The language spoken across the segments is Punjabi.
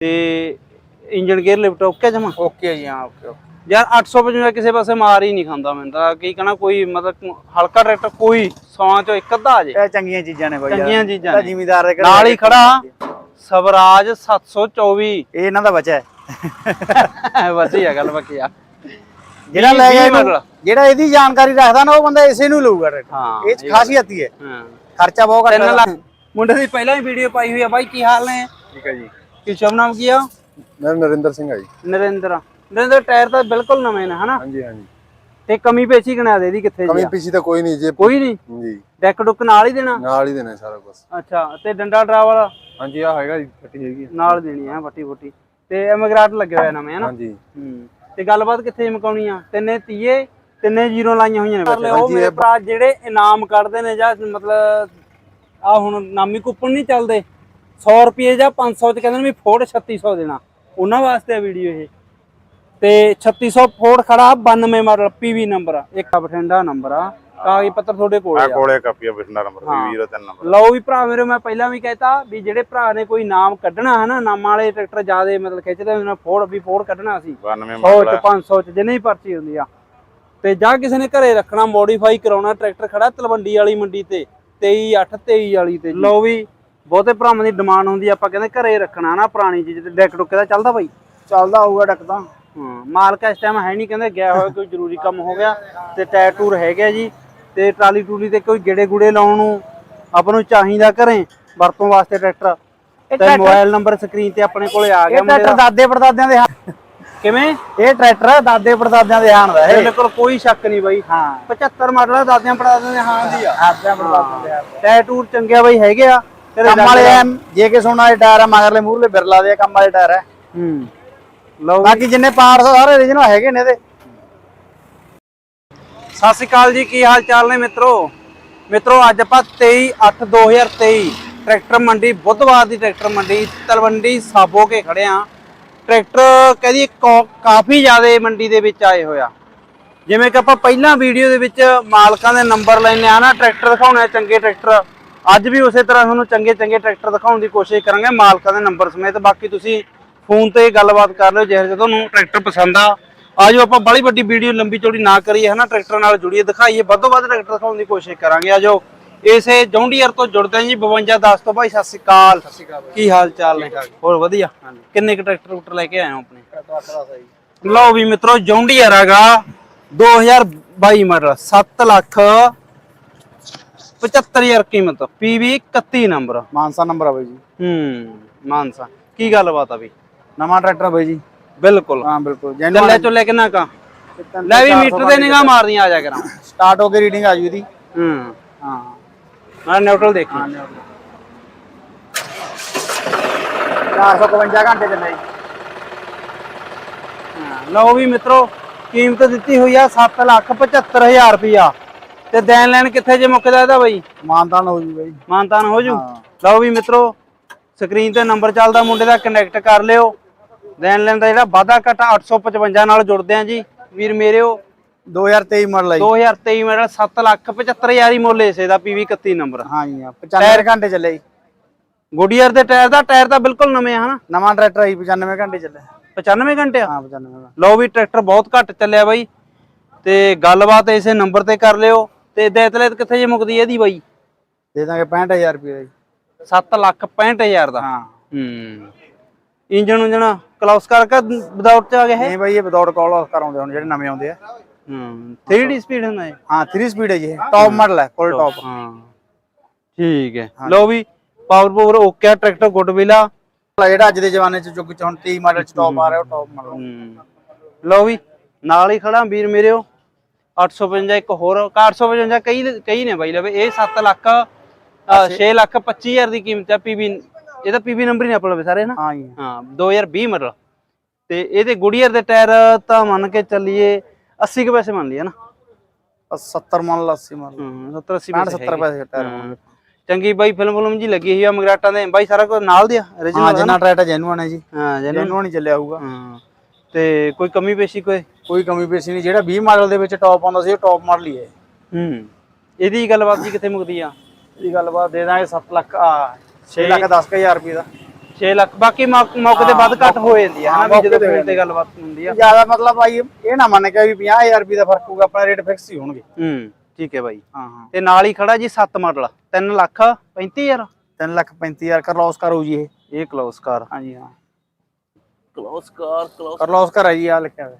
ਤੇ ਇੰਜਨ ਗੇਅਰ ਲਿਫਟ ਓਕੇ ਜਮਾ? ਓਕੇ ਜੀ ਹਾਂ ਓਕੇ ਓਕੇ ਯਾਰ 855 ਕਿਸੇ ਪਾਸੇ ਮਾਰ ਹੀ ਨਹੀਂ ਖਾਂਦਾ ਮੈਨੂੰ ਤਾਂ। ਕੀ ਕਹਣਾ ਕੋਈ ਮਤਲਬ ਹਲਕਾ ਟਰੈਕਟਰ ਕੋਈ ਸੌਆਂ ਚੋਂ ਇੱਕ ਅੱਧਾ ਆ ਜੇ। ਇਹ ਚੰਗੀਆਂ ਚੀਜ਼ਾਂ ਨੇ ਬਾਈ। ਚੰਗੀਆਂ ਚੀਜ਼ਾਂ ਨੇ। ਜ਼ਿਮੀਦਾਰ ਦੇ ਨਾਲ ਹੀ ਖੜਾ ਸਵਰਾਜ 724 ਇਹ ਇਹਨਾਂ ਦਾ ਬੱਚਾ ਹੈ। ਵਧੀਆ ਗੱਲ ਬੱਕੀ ਆ। ਜਿਹੜਾ ਲੈ ਗਿਆ ਇਹਨੂੰ-। ਜਿਹੜਾ ਇਹਦੀ ਜਾਣਕਾਰੀ ਰੱਖਦਾ ਨਾ ਉਹ ਬੰਦਾ ਇਸੇ ਨੂੰ ਲਊਗਾ ਟਰੈਕਟਰ ਹਾਂ ਇਹ ਚ ਖਾਸੀਅਤ ਹੀ ਹੈ। ਹਾਂ। ਖਰਚਾ ਬਹੁਤ ਘੱਟ ਲੱਖ ਮੁੰਡੇ ਦੀ ਪਹਿਲਾਂ ਹੀ ਵੀਡੀਓ ਪਾਈ ਹੋਈ ਆ ਬਾਈ ਕੀ ਹਾਲ ਨੇ? ਠੀਕ ਹੈ ਜੀ। ਕੀ ਸ਼ੁਭ ਨਾਮ ਕੀ ਆ? ਮੈਂ ਨਰਿੰਦਰ ਸਿੰਘ ਆ ਜੀ। ਨਰਿੰਦਰ ਨਰਿੰਦਰ ਟਾਇਰ ਤਾਂ ਬਿਲਕੁਲ ਨਵੇਂ ਨੇ ਹਨਾ? ਹਾਂਜੀ ਹਾਂਜੀ। ਤੇ ਕਮੀ ਪੇਸ਼ੀ ਗਣਾ ਦੇ ਦੀ ਕਿੱਥੇ ਜੀ ਕਮੀ? ਪੀਸੀ ਤਾਂ ਕੋਈ ਨਹੀਂ ਜੇ। ਕੋਈ ਨਹੀਂ? ਜੀ। ਡੈਕ ਡੁੱਕ ਨਾਲ ਹੀ ਦੇਣਾ? ਨਾਲ ਹੀ ਦੇਣਾ ਸਾਰਾ ਕੁਝ ਅੱਛਾ ਤੇ ਡੰਡਾ ਡਰਾ ਵਾਲਾ? ਹਾਂਜੀ ਆ ਹੈਗਾ ਜੀ ਫੱਟੀ ਹੈਗੀ ਆ। ਨਾਲ ਦੇਣੀ ਆ ਫੱਟੀ ਫੁੱਟੀ ਤੇ ਐਮਗਰਾਟ ਲੱਗੇ ਹੋਇਆ ਨਵੇਂ ਹਨਾ? ਹਾਂਜੀ। ਹੂੰ। ਤੇ ਗੱਲਬਾਤ ਕਿੱਥੇ ਮੁਕਾਉਣੀ ਆ? ਤਿੰਨੇ ਤੀਏ ਤਿੰਨੇ ਜ਼ੀਰੋ ਲਾਈਆਂ ਹੋਈਆਂ ਨੇ ਵਿੱਚ। ਉਹ ਮੇਰੇ ਭਰਾ ਜਿਹੜੇ ਇਨਾਮ ਕੱਢਦੇ ਨੇ ਜਾਂ ਮਤਲਬ ਆ ਹੁਣ ਨਾਮੀ ਕੂਪਨ ਨਹੀਂ ਚੱਲਦੇ? 100 ਰੁਪਏ ਜਾਂ 500 ਚ ਕਹਿੰਦੇ ਨੇ ਵੀ ਫੋੜ 3600 ਦੇਣਾ। ਉਹਨਾਂ ਵਾਸਤੇ ਆ ਵੀਡੀਓ ਇਹ। ਤੇ 3600 ਫੋੜ ਖੜਾ 92 ਮਾਡਲ ਪੀਵੀ ਨੰਬਰ ਆ। ਇੱਕ ਬਠਿੰਡਾ ਨੰਬਰ ਆ। ਕਾਗਜ਼ ਪੱਤਰ ਤੁਹਾਡੇ ਕੋਲ ਆ। ਆ ਕੋਲੇ ਕਾਪੀ ਆ ਬਿਠਨਾ ਨੰਬਰ ਹਾਂ। 20 ਦਾ ਤਿੰਨ ਨੰਬਰ ਲਓ ਵੀ ਭਰਾ ਮੇਰੇ ਮੈਂ ਪਹਿਲਾਂ ਵੀ ਕਹਿਤਾ ਵੀ ਜਿਹੜੇ ਭਰਾ ਨੇ ਕੋਈ ਨਾਮ ਕੱਢਣਾ ਹੈ ਨਾ ਨਾਮਾਂ ਵਾਲੇ ਟਰੈਕਟਰ ਜਿਆਦੇ ਮਤਲਬ ਖਿੱਚਦੇ ਉਹਨਾਂ ਫੋੜ ਵੀ ਫੋੜ ਕੱਢਣਾ ਸੀ। 92 100 ਮਾਡਲ ਚ 500 ਚ ਜਿੰਨੀ ਪਰਚੀ ਹੁੰਦੀ ਆ। ਤੇ ਜਾਂ ਕਿਸੇ ਨੇ ਘਰੇ ਰੱਖਣਾ ਮੋਡੀਫਾਈ ਕਰਾਉਣਾ ਟਰੈਕਟਰ ਖੜਾ ਤਲਵੰਡੀ ਵਾਲੀ ਮੰਡੀ ਤੇ 23 8 23 ਵਾਲੀ ਤੇ ਲਓ ਵੀ ਬਹੁਤੇ ਭਰਾਵਾਂ ਦੀ ਡਿਮਾਂਡ ਹੁੰਦੀ ਆ, ਆਪਾਂ ਕਹਿੰਦੇ ਘਰੇ ਰੱਖਣਾ ਨਾ ਪੁਰਾਣੀ ਚੀਜ਼ ਤੇ ਡੈਕ ਡੁੱਕੇ ਦਾ ਚੱਲਦਾ ਬਾਈ? ਚੱਲਦਾ ਹੋਊਗਾ ਡੱਕ ਤਾਂ। ਹਾਂ ਮਾਲਕ ਇਸ ਟਾਈਮ ਹੈ ਨਹੀਂ ਕਹਿੰਦੇ ਗਿਆ ਹੋਇਆ ਕੋਈ ਜ਼ਰੂਰੀ ਕੰਮ ਹੋ ਗਿਆ ਤੇ ਟਾਇਰ ਟੂਰ ਹੈਗਾ ਜੀ ਤੇ ਟਰਾਲੀ ਟੂਲੀ ਤੇ ਕੋਈ ਗੇੜੇ ਗੁੜੇ ਲਾਉਣ ਨੂੰ ਆਪਾਂ ਨੂੰ ਚਾਹੀਦਾ ਘਰੇ ਵਰਤੋਂ ਵਾਸਤੇ ਟਰੈਕਟਰ ਤੇ ਮੋਬਾਈਲ ਨੰਬਰ ਸਕਰੀਨ ਤੇ ਆਪਣੇ ਕੋਲੇ ਆ ਗਿਆ ਮੁੰਡੇ ਦਾ। ਦਾਦੇ ਪੜਦਾਦਿਆਂ ਦੇ ਕਿਵੇਂ? ਇਹ ਟਰੈਕਟਰ ਦਾਦੇ ਪੜਦਾਦਿਆਂ ਦੇ ਹਨ ਦਾ ਇਹ। ਬਿਲਕੁਲ ਕੋਈ ਸ਼ੱਕ ਨਹੀਂ ਬਾਈ। ਹਾਂ। 75 ਮਾਡਲ ਦਾਦਿਆਂ ਪੜਾਦਿਆਂ ਦੇ ਹਾਂ ਦੀ ਆ। ਦਾਦਿਆਂ ਪੜਦਾਦਿਆਂ ਦੇ ਟਾਇਰ ਟੂਰ ਚੰਗੇ ਬਾਈ ਹੈਗੇ ਆ। ਕੰਮ ਵਾਲੇ ਐ ਜੇ ਕੇ ਸੋਨਾ ਦੇ ਟਾਇਰ ਆ ਮਗਰਲੇ ਮੂਹਰਲੇ ਬਿਰਲਾ ਦੇ ਆ, ਕੰਮ ਵਾਲੇ ਟਾਇਰ ਹੈ ਹੂੰ। ਲਓ ਬਾਕੀ ਜਿੰਨੇ ਪਾਰਟਸ ਸਾਰੇ origignal ਹੈਗੇ ਨੇ ਇਹਦੇ। ਸਤਿ ਸ਼੍ਰੀ ਅਕਾਲ ਜੀ ਕੀ ਹਾਲ ਚਾਲ ਨੇ ਮਿੱਤਰੋ? ਮਿੱਤਰੋ ਅੱਜ ਆਪਾਂ 23 8 2023 ਟਰੈਕਟਰ ਮੰਡੀ ਬੁੱਧਵਾਰ ਦੀ ਟਰੈਕਟਰ ਮੰਡੀ ਤਲਵੰਡੀ ਸਾਬੋ ਕੇ ਖੜੇ ਆ। ਟਰੈਕਟਰ ਕਹਦੀ ਕਾਫੀ ਜ਼ਿਆਦਾ ਮੰਡੀ ਦੇ ਵਿੱਚ ਆਏ ਹੋਇਆ ਜਿਵੇਂ ਕਿ ਆਪਾਂ ਪਹਿਲਾਂ ਵੀਡੀਓ ਦੇ ਵਿੱਚ ਮਾਲਕਾਂ ਦੇ ਨੰਬਰ ਲੈਣੇ ਆ ਨਾ ਟਰੈਕਟਰ ਦਿਖਾਉਣੇ ਆ ਚੰਗੇ ਟਰੈਕਟਰ। ਅੱਜ ਵੀ ਉਸੇ ਤਰ੍ਹਾਂ ਤੁਹਾਨੂੰ ਚੰਗੇ ਚੰਗੇ ਟਰੈਕਟਰ ਦਿਖਾਉਣ ਦੀ ਕੋਸ਼ਿਸ਼ ਕਰਾਂਗੇ। ਮਾਲਕਾਂ ਦੇ ਨੰਬਰ ਸਮੇਤ ਬਾਕੀ ਤੁਸੀਂ ਫੋਨ ਤੇ ਗੱਲਬਾਤ ਕਰ ਲਿਓ ਜਦੋਂ ਤੁਹਾਨੂੰ ਟਰੈਕਟਰ ਪਸੰਦ ਆ। ਆਜੋ ਆਪਾਂ ਬੜੀ ਵੱਡੀ ਵੀਡੀਓ ਲੰਬੀ ਚੌੜੀ ਨਾ ਕਰੀਏ ਹਨਾ ਟਰੈਕਟਰ ਨਾਲ ਜੁੜੀਏ ਦਿਖਾਈਏ ਵੱਧੋ ਵੱਧ ਟਰੈਕਟਰ ਦਿਖਾਉਣ ਦੀ ਕੋਸ਼ਿਸ਼ ਕਰਾਂਗੇ। ਆਜੋ ਇਸੇ ਜੌਂਡੀਅਰ ਤੋਂ ਜੁੜਦੇ ਹਾਂ ਜੀ 5210 ਤੋਂ ਭਾਈ ਸਤਿ ਸ਼੍ਰੀ ਅਕਾਲ। ਸਤਿ ਸ਼੍ਰੀ ਅਕਾਲ ਕੀ ਹਾਲ ਚਾਲ ਨੇ? ਹੋਰ ਵਧੀਆ? ਕਿੰਨੇ ਕ ਟਰੈਕਟਰ ਟਰੂਕਟਰ ਲੈ ਕੇ ਆਏ ਹੋ ਆਪਣੇ? ਲਓ ਵੀ ਮਿੱਤਰੋ ਜੌਂਡੀਅਰ ਹੈਗਾ 2022 ਮਾਡਲ 7 ਲੱਖ 75000 ਕੀਮਤ ਪੀਵੀ 31 ਨੰਬਰ। ਮਾਨਸਾ ਨੰਬਰ ਆ ਬਾਈ ਜੀ। ਹੂੰ ਮਾਨਸਾ। ਕੀ ਗੱਲਬਾਤ ਆ ਵੀ ਨਵਾਂ ਟਰੈਕਟਰ ਆ ਬਾਈ ਜੀ। ਬਿਲਕੁਲ। ਹਾਂ ਬਿਲਕੁਲ। ਚੱਲੇ ਚੁੱਲੇ ਕਿੰਨਾ ਕਾ? ਲੈ ਵੀ ਮੀਟਰ ਦੇ ਨਿਗਾਹ ਮਾਰਦੀਆਂ ਆ ਜਾ ਕਰਾਂ। ਸਟਾਰਟ ਹੋ ਕੇ ਰੀਡਿੰਗ ਆ ਜੂ ਇਹਦੀ। ਹੂੰ। ਹਾਂ। ਮੈਂ ਨਿਊਟਰਲ ਦੇਖੀ। 452 ਘੰਟੇ ਚੱਲੇ ਹਾਂ, ਲਓ ਵੀ ਮਿੱਤਰੋ ਕੀਮਤ ਦਿੱਤੀ ਹੋਈ ਆ 7 ਲੱਖ 75000 ਰੁਪਿਆ ਤੇ ਦੇਣ ਲੈਣ ਕਿੱਥੇ ਜੇ ਮੁੱਕਦਾ ਇਹਦਾ ਬਈ? ਮਾਨਤਾਨ ਹੋ ਜੂ ਬਾਈ। ਮਾਨਤਾਨ ਹੋ ਜੂ? ਹਾਂ। ਲਓ ਵੀ ਮਿੱਤਰੋ ਸਕਰੀਨ ਤੇ ਨੰਬਰ ਚੱਲਦਾ ਮੁੰਡੇ ਦਾ ਕਨੈਕਟ ਕਰ ਲਿਓ। ਦੇਣ ਲੈਣ ਦਾ ਜਿਹੜਾ ਵਾਧਾ ਘਟਾ 855 ਨਾਲ ਜੁੜਦੇ ਆ ਜੀ। ਵੀਰ ਮੇਰਿਓ 2023 ਮਾਡਲ ਜੀ। 2023 ਮਾਡਲ 7 ਲੱਖ 75000 ਹੀ ਮੁੱਲ ਇਸੇ ਦਾ ਪੀਵੀ 31 ਨੰਬਰ ਹਾਂ ਜੀ ਹਾਂ 95 ਘੰਟੇ ਚੱਲੇ ਜੀ। ਗੁਡੀਅਰ ਦੇ ਟਾਇਰ ਦਾ ਟਾਇਰ ਤਾਂ ਬਿਲਕੁਲ ਨਵੇਂ ਆ ਹਨਾ? ਨਵਾਂ ਟਰੈਕਟਰ ਆਈ 95 ਘੰਟੇ ਚੱਲੇ। 95 ਘੰਟੇ ਹਾਂ 95 ਦਾ ਲਓ ਵੀ ਟਰੈਕਟਰ ਬਹੁਤ ਘੱਟ ਚੱਲਿਆ ਬਾਈ। ਤੇ ਗੱਲਬਾਤ ਇਸੇ ਨੰਬਰ ਤੇ ਕਰ ਲਿਓ। ਤੇ ਦੇਤਲੇਤ ਕਿੱਥੇ ਜੇ ਮੁਕਦੀ ਇਹਦੀ ਬਾਈ? ਦੇ ਦਾਂਗੇ 65000 ਰੁਪਏ ਦਾ ਜੀ 7 ਲੱਖ 65000 ਦਾ? ਹਾਂ। ਹੂੰ। ਇੰਜਨ ਉਂਜਨ ਕਲੌਸ ਕਰਕੇ ਵਿਦਆਊਟ ਚ ਆ ਗਿਆ ਹੈ ਨਹੀਂ ਬਾਈ ਇਹ ਵਿਦਆਊਟ ਕਾਲ ਆਫ ਕਰਾਉਂਦੇ ਹੁਣ ਜਿਹੜੇ ਨਵੇਂ ਆਉਂਦੇ ਆ। ਹੂੰ। 3D ਸਪੀਡ ਹੁੰਦਾ ਹੈ ਹਾਂ 3 ਸਪੀਡ ਹੈ ਜੀ ਟੌਪ ਮਾਡਲ ਹੈ ਫੁੱਲ ਟੌਪ ਹਾਂ। ਠੀਕ ਹੈ। ਲਓ ਵੀ ਪਾਵਰ ਪਾਵਰ ਓਕੇ ਆ ਟਰੈਕਟਰ ਗੁੱਡਵਿਲ ਆ ਜਿਹੜਾ ਅੱਜ ਦੇ ਜ਼ਮਾਨੇ ਚ ਚੁੱਕ ਚ ਹੁਣ 30 ਮਾਡਲ ਚ ਟੌਪ ਆ ਰਿਹਾ ਉਹ ਟੌਪ ਮਾਡਲ ਹੂੰ। ਲਓ ਵੀ ਨਾਲ ਹੀ ਖੜਾ ਵੀਰ ਮੇਰਿਓ 855 ਇੱਕ ਹੋਰ 855 ਕਈ ਕਈ ਨੇ ਬਾਈ ਲਵੇ ਇਹ 7 ਲੱਖ 6 ਲੱਖ 25 ਹਜ਼ਾਰ ਦੀ ਕੀਮਤ ਹੈ ਪੀਬੀ ਇਹਦਾ ਪੀਬੀ ਨੰਬਰ ਹੀ ਨੇ ਆਪਣੇ ਲਵੇ ਸਾਰੇ ਨਾ? ਹਾਂ ਜੀ। ਹਾਂ 2020 ਮਾਡਲ ਤੇ ਇਹਦੇ ਗੁਡੀਅਰ ਦੇ ਟਾਇਰ ਤਾਂ ਮੰਨ ਕੇ ਚੱਲੀਏ 80 ਕੇ ਪੈਸੇ ਮੰਨ ਲਈਏ ਨਾ? 70 ਮਾਡਲ 80 ਮਾਡਲ ਹੂੰ 70 80 65 ਪੈਸੇ 70 ਪੈਸੇ ਟਾਇਰ ਹਾਂ। ਚੰਗੀ ਬਾਈ ਫਿਲਮ ਫਿਲਮ ਜੀ ਲੱਗੀ ਹੋਈ ਆ ਮਗਰਾਟਾਂ ਦੇ। ਬਾਈ ਸਾਰਾ ਕੁਝ ਨਾਲ ਦਿਆ ਹਾਂ original ਜਿੰਨਾ ਟਰੈਕਟਰ ਜੈਨੂਅਨ ਹੈ ਜੀ। ਹਾਂ ਜੈਨੂਅਨ ਹੀ ਚੱਲਿਆ ਹੋਊਗਾ। ਹਾਂ। ਤੇ ਕੋਈ ਕਮੀ ਪੇਸ਼ੀ ਕੋਈ? ਕੋਈ ਕਮੀ ਪੇਸ਼ੀ ਨਹੀਂ ਜਿਹੜਾ 20 ਮਾਡਲ ਦੇ ਵਿੱਚ ਟੌਪ ਆਉਂਦਾ ਸੀ ਉਹ ਟੌਪ ਮਾਡਲ ਹੀ ਹੈ। ਹੂੰ। ਇਹਦੀ ਗੱਲਬਾਤ ਜੀ ਕਿੱਥੇ ਮੁਕਦੀ ਆ? ਇਹਦੀ ਗੱਲਬਾਤ ਦੇ ਦਾਂਗੇ 7 ਲੱਖ ਆ 6 ਲੱਖ 10000 ਰੁਪਏ ਦਾ। 6 ਲੱਖ ਬਾਕੀ ਮੌਕੇ ਤੇ ਵੱਧ ਘੱਟ ਹੋ ਜਾਂਦੀ ਹੈ ਹਨਾ ਜਦੋਂ ਫੋਨ ਤੇ ਗੱਲਬਾਤ ਹੁੰਦੀ ਆ। ਜ਼ਿਆਦਾ ਮਤਲਬ ਭਾਈ ਇਹ ਨਾ ਮੰਨ ਕੇ ਵੀ 50000 ਰੁਪਏ ਦਾ ਫ਼ਰਕ ਹੋਊਗਾ ਆਪਣਾ ਰੇਟ ਫਿਕਸ ਹੀ ਹੋਣਗੇ। ਹੂੰ ਠੀਕ ਹੈ ਬਾਈ। ਹਾਂ ਹਾਂ। ਤੇ ਨਾਲ ਹੀ ਖੜਾ ਜੀ 7 ਮਾਡਲ 3 ਲੱਖ 35000 3 ਲੱਖ 35000 ਕਰਲੌਸ ਕਰ ਹੋਊ ਜੀ ਇਹ। ਇਹ ਕਲੋਸ ਕਾਰ। ਹਾਂਜੀ ਹਾਂ। ਕਲੋਸ ਕਾਰ ਕਲੋਸ ਹੈ ਜੀ ਆ ਲਿਖਿਆ ਹੋਇਆ।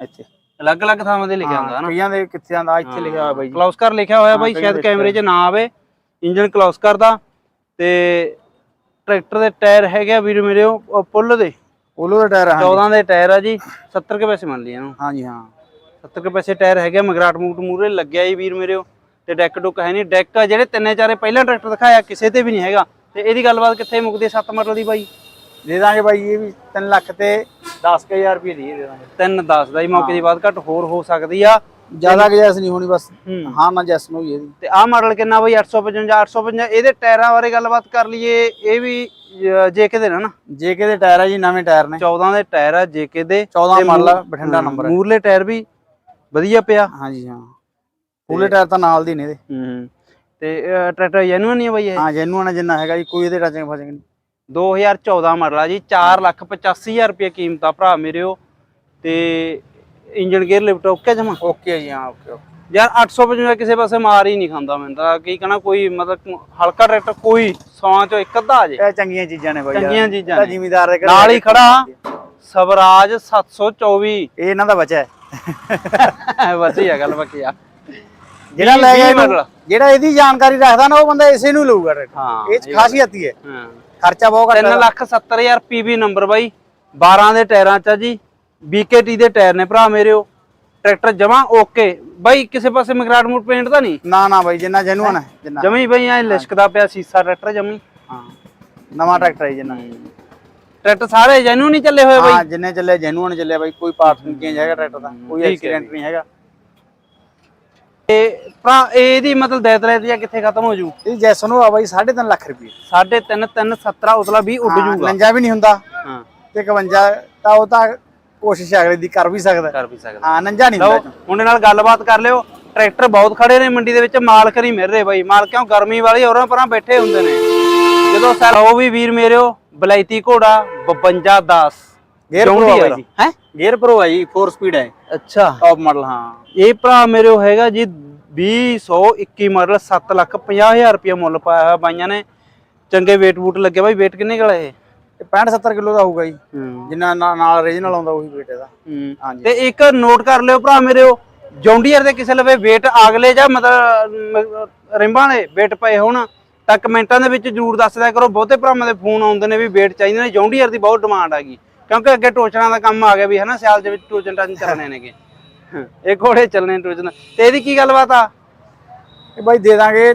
ਇੱਥੇ। ਅਲੱਗ-ਅਲੱਗ ਥਾਵਾਂ ਤੇ ਲਿਖਿਆ ਹੁੰਦਾ ਹਾਂ, ਨਾ। ਕਈਆਂ ਦੇ ਕਿੱਥੇ ਆਂਦਾ ਇੱਥੇ ਲਿਖਿਆ ਹੋਇਆ ਬਾਈ ਜੀ। ਕਲੋਸ ਕਾਰ ਲਿਖਿਆ ਹੋਇਆ ਬਾਈ ਕਈ ਸ਼ਾਇਦ ਕੈਮਰੇ 'ਚ ਨਾ ਆਵੇ। ਇੰਜਨ ਕਲੋਸ ਕਰਦਾ ਤੇ ਟਰੈਕਟਰ ਦੇ ਟਾਇਰ ਹੈਗੇ ਆ ਵੀਰ ਮੇਰੇ ਉਹ ਪੁੱਲ ਦੇ। ਉਹਲੋ ਦਾ ਟਾਇਰ ਹਾਂ 14 ਦੇ ਟਾਇਰ ਆ ਜੀ 70 ਕੇ ਪੈਸੇ ਮੰਨ ਲਈ ਇਹਨੂੰ। ਹਾਂਜੀ ਹਾਂ। 70 ਕੇ ਪੈਸੇ ਟਾਇਰ ਹੈਗੇ ਆ, ਮਗਰਾਟ ਮੂਟ ਮੂਰੇ ਲੱਗਿਆ ਜੀ ਵੀਰ ਮੇਰੇ ਤੇ ਡੈਕ ਡੁੱਕ ਹੈ ਨਹੀਂ। ਡੈਕ ਜਿਹੜੇ ਤਿੰਨੇ ਚਾਰੇ ਪਹਿਲਾਂ ਟਰੈਕਟਰ ਦਿਖਾਇਆ ਕਿਸੇ ਤੇ ਵੀ ਨਹੀਂ ਹੈਗਾ। ਤੇ ਇਹਦੀ ਗੱਲਬਾਤ ਕਿੱਥੇ ਮੁੱਕਦੀ 7 ਮਾਡਲ ਦੀ ਬਾਈ। ਦੇ ਦਾਂਗੇ ਬਾਈ ਇਹ ਵੀ 3 ਲੱਖ ਤੇ 10000 ਰੁਪਏ ਦੀ ਦੇ ਦਾਂਗੇ। 3 10 ਦਾ ਹੀ ਮੌਕੇ ਦੀ ਬਾਤ ਘੱਟ ਹੋਰ ਹੋ ਸਕਦੀ ਆ। ਜ਼ਿਆਦਾ ਗੁੰਜਾਇਸ਼ ਨਹੀਂ ਹੋਣੀ ਬਸ ਹੂੰ। ਹਾਂ ਨਾ ਜੈਸ ਨੂੰ ਹੀ ਇਹਦੀ। ਤੇ ਆਹ ਮਾਡਲ ਕਿੰਨਾ ਬਾਈ 855 855 ਇਹਦੇ ਟਾਇਰਾਂ ਬਾਰੇ ਗੱਲਬਾਤ ਕਰ ਲਈਏ ਇਹ ਵੀ ਜੇਕੇ ਦੇ ਨੇ ਨਾ? ਜੇਕੇ ਦੇ ਟਾਇਰ ਆ ਜੀ ਨਵੇਂ ਟਾਇਰ ਨੇ। 14 ਦੇ ਟਾਇਰ ਆ ਜੇਕੇ ਦੇ। 14 ਤੇ ਮਾਡਲ ਆ, ਬਠਿੰਡਾ ਹਾਂ, ਨੰਬਰ ਹੈ। ਮੂਰਲੇ ਟਾਇਰ ਵੀ ਵਧੀਆ ਪਿਆ। ਹਾਂਜੀ ਹਾਂ। ਪੂਲੇ ਟਾਇਰ ਤਾਂ ਨਾਲ ਦੀ ਨੇ ਇਹਦੇ। ਹੂੰ। ਤੇ ਟਰੈਕਟਰ ਜੈਨੂਅਨ ਨਹੀਂ ਆ ਬਾਈ ਇਹ? ਹਾਂ ਜੈਨੂਅਨ ਜਿੰਨਾ ਹੈਗਾ ਜੀ ਕੋਈ ਇਹਦੇ ਟੱਚਿੰਗ ਫਸਿੰਗ। ਨਹੀਂ 2014 ਮਾਡਲ ਆ ਜੀ 485000 ਰੁਪਏ ਕੀਮਤ ਆ ਭਰਾ ਮੇਰਿਓ ਤੇ ਇੰਜਨ ਗੇਅਰ ਲਿਫਟ ਓਕੇ ਜਮਾ? ਓਕੇ ਜੀ ਹਾਂ ਓਕੇ ਯਾਰ 855 ਕਿਸੇ ਪਾਸੇ ਮਾਰ ਹੀ ਨਹੀਂ ਖਾਂਦਾ ਮੈਨੂੰ ਤਾਂ। ਕੀ ਕਹਣਾ ਕੋਈ ਮਤਲਬ ਹਲਕਾ ਟਰੈਕਟਰ ਕੋਈ 100 ਚੋਂ ਇੱਕ ਅੱਧਾ ਆ ਜੇ। ਇਹ ਚੰਗੀਆਂ ਚੀਜ਼ਾਂ ਨੇ ਬਾਈ। ਚੰਗੀਆਂ ਚੀਜ਼ਾਂ ਨੇ। ਜ਼ਿਮੀਦਾਰ ਦੇ ਨਾਲ ਹੀ ਖੜਾ ਸਵਰਾਜ 724 ਇਹ ਇਹਨਾਂ ਦਾ ਬੱਚਾ ਹੈ। ਵਧੀਆ ਗੱਲ ਬਾਕੀ ਆ। ਜਿਹੜਾ ਲੈ ਗਿਆ। ਜਿਹੜਾ ਇਹਦੀ ਜਾਣਕਾਰੀ ਰੱਖਦਾ ਨਾ ਉਹ ਬੰਦਾ ਇਸੇ ਨੂੰ ਲਊਗਾ ਟਰੈਕਟਰ ਇਹ 'ਚ ਖਾਸੀਅਤ ਹੀ ਹੈ। ਹਾਂ। ਖਰਚਾ ਬਹੁਤ ਘੱਟ 3 ਹੈ ਲੱਖ 70000 ਪੀਬੀ ਨੰਬਰ ਬਾਈ। 12 ਦੇ ਟਾਇਰਾਂ ਚ ਆ ਜੀ। BKT ਦੇ ਟਾਇਰ ਨੇ ਭਰਾ ਮੇਰਿਓ ਟਰੈਕਟਰ ਜਮਾ ਓਕੇ। ਬਾਈ ਕਿਸੇ ਪਾਸੇ ਮਗਰਾਟ ਮੂਟ ਪੇਂਟ ਤਾਂ ਨਹੀਂ? ਨਾ ਨਾ ਬਾਈ ਜਿੰਨਾ ਜੈਨੂਅਨ ਹੈ ਜਿੰਨਾ। ਜਮੀ ਬਈ ਐ ਲਿਸ਼ਕਦਾ ਪਿਆ ਸੀਸਾ ਟਰੈਕਟਰ ਜਮੀ। ਹਾਂ। ਨਵਾਂ ਟਰੈਕਟਰ ਹੈ ਜਿੰਨਾ। ਟਰੈਕਟਰ ਸਾਰੇ ਜੈਨੂ ਨਹੀਂ ਚੱਲੇ ਹੋਏ ਬਾਈ ਹਾਂ ਜਿੰਨੇ ਚੱਲੇ ਜੈਨੂਅਨ ਚੱਲੇ ਬਾਈ। ਕੋਈ ਪਾਰਟ ਨਹੀਂ ਚੇਂਜ ਹੈਗਾ ਟਰੈਕਟਰ ਦਾ। ਕੋਈ ਹੈ ਐਕਸੀਡੈਂਟ ਨਹੀਂ ਹੈਗਾ। ਤੇ ਭਰਾ ਇਹਦੀ ਮਤਲਬ ਦੇਤ ਲੈ ਜਾਂ ਕਿੱਥੇ ਖਤਮ ਹੋ ਜੂ? ਇਹ ਜੈਸਨ ਉਹ ਆ ਬਾਈ 3.5 ਲੱਖ ਰੁਪਏ। 3.5 3 17 ਉਤਲਾ 20 ਉੱਡ ਜੂਗਾ। ਲੰਜਾ ਵੀ ਨਹੀਂ ਹੁੰਦਾ। ਹਾਂ। ਤੇ 51 ਤਾਂ ਉਹ ਤਾਂ ਕੋਸ਼ਿਸ਼ ਅਗਲੇ ਦੀ ਕਰ ਵੀ ਸਕਦਾ। ਕਰ ਵੀ ਸਕਦਾ। ਹਾਂ ਨੰਜਾ ਨਹੀਂ ਲਓ ਹੁੰਦਾ ਮੁੰਡੇ ਨਾਲ ਗੱਲਬਾਤ ਕਰ ਲਿਓ। ਟਰੈਕਟਰ ਬਹੁਤ ਖੜੇ ਨੇ ਮੰਡੀ ਦੇ ਵਿੱਚ ਮਾਲਕ ਨਹੀਂ ਮਿਲ ਰਹੇ ਬਾਈ। ਮਾਲਕਿਆਂ ਗਰਮੀ ਵਾਲੀ ਹੋਰਾਂ ਪਰਾਂ ਬੈਠੇ ਹੁੰਦੇ ਨੇ। ਜਦੋਂ ਸਰ ਉਹ ਵੀ ਵੀਰ ਮੇਰਿਓ ਬਲੈਤੀ ਘੋੜਾ 5210 ਗੇਅਰ ਪ੍ਰੋ ਆ ਬਾਈ ਜੀ। ਹੈ? ਗੇਅਰ ਪ੍ਰੋ ਹੈ ਜੀ 4 ਸਪੀਡ ਹੈ ਅੱਛਾ। ਟੌਪ ਮਾਡਲ ਹਾਂ। ਇਹ ਭਰਾ ਮੇਰਿਓ ਹੈਗਾ ਜੀ 2021 ਮਾਡਲ 7 ਲੱਖ 50 ਹਜ਼ਾਰ ਰੁਪਏ ਮੁੱਲ ਪਾਇਆ ਹੋਇਆ ਬਾਈਆਂ ਨੇ। ਚੰਗੇ weight ਬੂਟ ਲੱਗੇ ਬਾਈ weight ਕਿੰਨੇ ਗਲਾ ਇਹ? ਇਹ 65 70 ਕਿਲੋ ਦਾ ਹੋਊਗਾ ਜੀ। ਹੂੰ। ਜਿੰਨਾ ਨਾਲ ਓਰੀਜਨਲ ਆਉਂਦਾ ਉਹੀ weight ਇਹਦਾ। ਹੂੰ। ਹਾਂਜੀ। ਤੇ ਇੱਕ ਨੋਟ ਕਰ ਲਿਓ ਭਰਾ ਮੇਰਿਓ ਜੌਂਡੀਅਰ ਦੇ ਕਿਸੇ ਲਵੇ weight ਅਗਲੇ ਜਾਂ ਮਤਲਬ ਰਿੰਬਾਂ ਦੇ weight ਪਏ ਹੋਣ ਤਾਂ ਕਮੈਂਟਾਂ ਦੇ ਵਿੱਚ ਜਰੂਰ ਦੱਸ ਦਿਆ ਕਰੋ। ਬਹੁਤੇ ਭਰਾਵਾਂ ਦੇ ਫੋਨ ਆਉਂਦੇ ਨੇ ਵੀ weight ਚਾਹੀਦੇ ਨੇ। ਜੌਂਡੀਅਰ ਦੀ ਬਹੁਤ ਡਿਮਾਂਡ ਆ ਗਈ। ਕਿਉਂਕਿ ਅੱਗੇ ਟੋਚਣਾ ਦਾ ਕੰਮ ਆ ਗਿਆ ਵੀ ਹਨਾ ਸਿਆਲ ਦੇ ਵਿੱਚ ਟੋਚਨ ਟਾਚਨ ਚੱਲਣੇ ਨੇਗੇ। ਇਹ ਘੋੜੇ ਚੱਲਣੇ ਟੋਚਨ ਤੇ ਇਹਦੀ ਕੀ ਗੱਲਬਾਤ ਆ? ਇਹ ਬਾਈ ਦੇ ਦਾਂਗੇ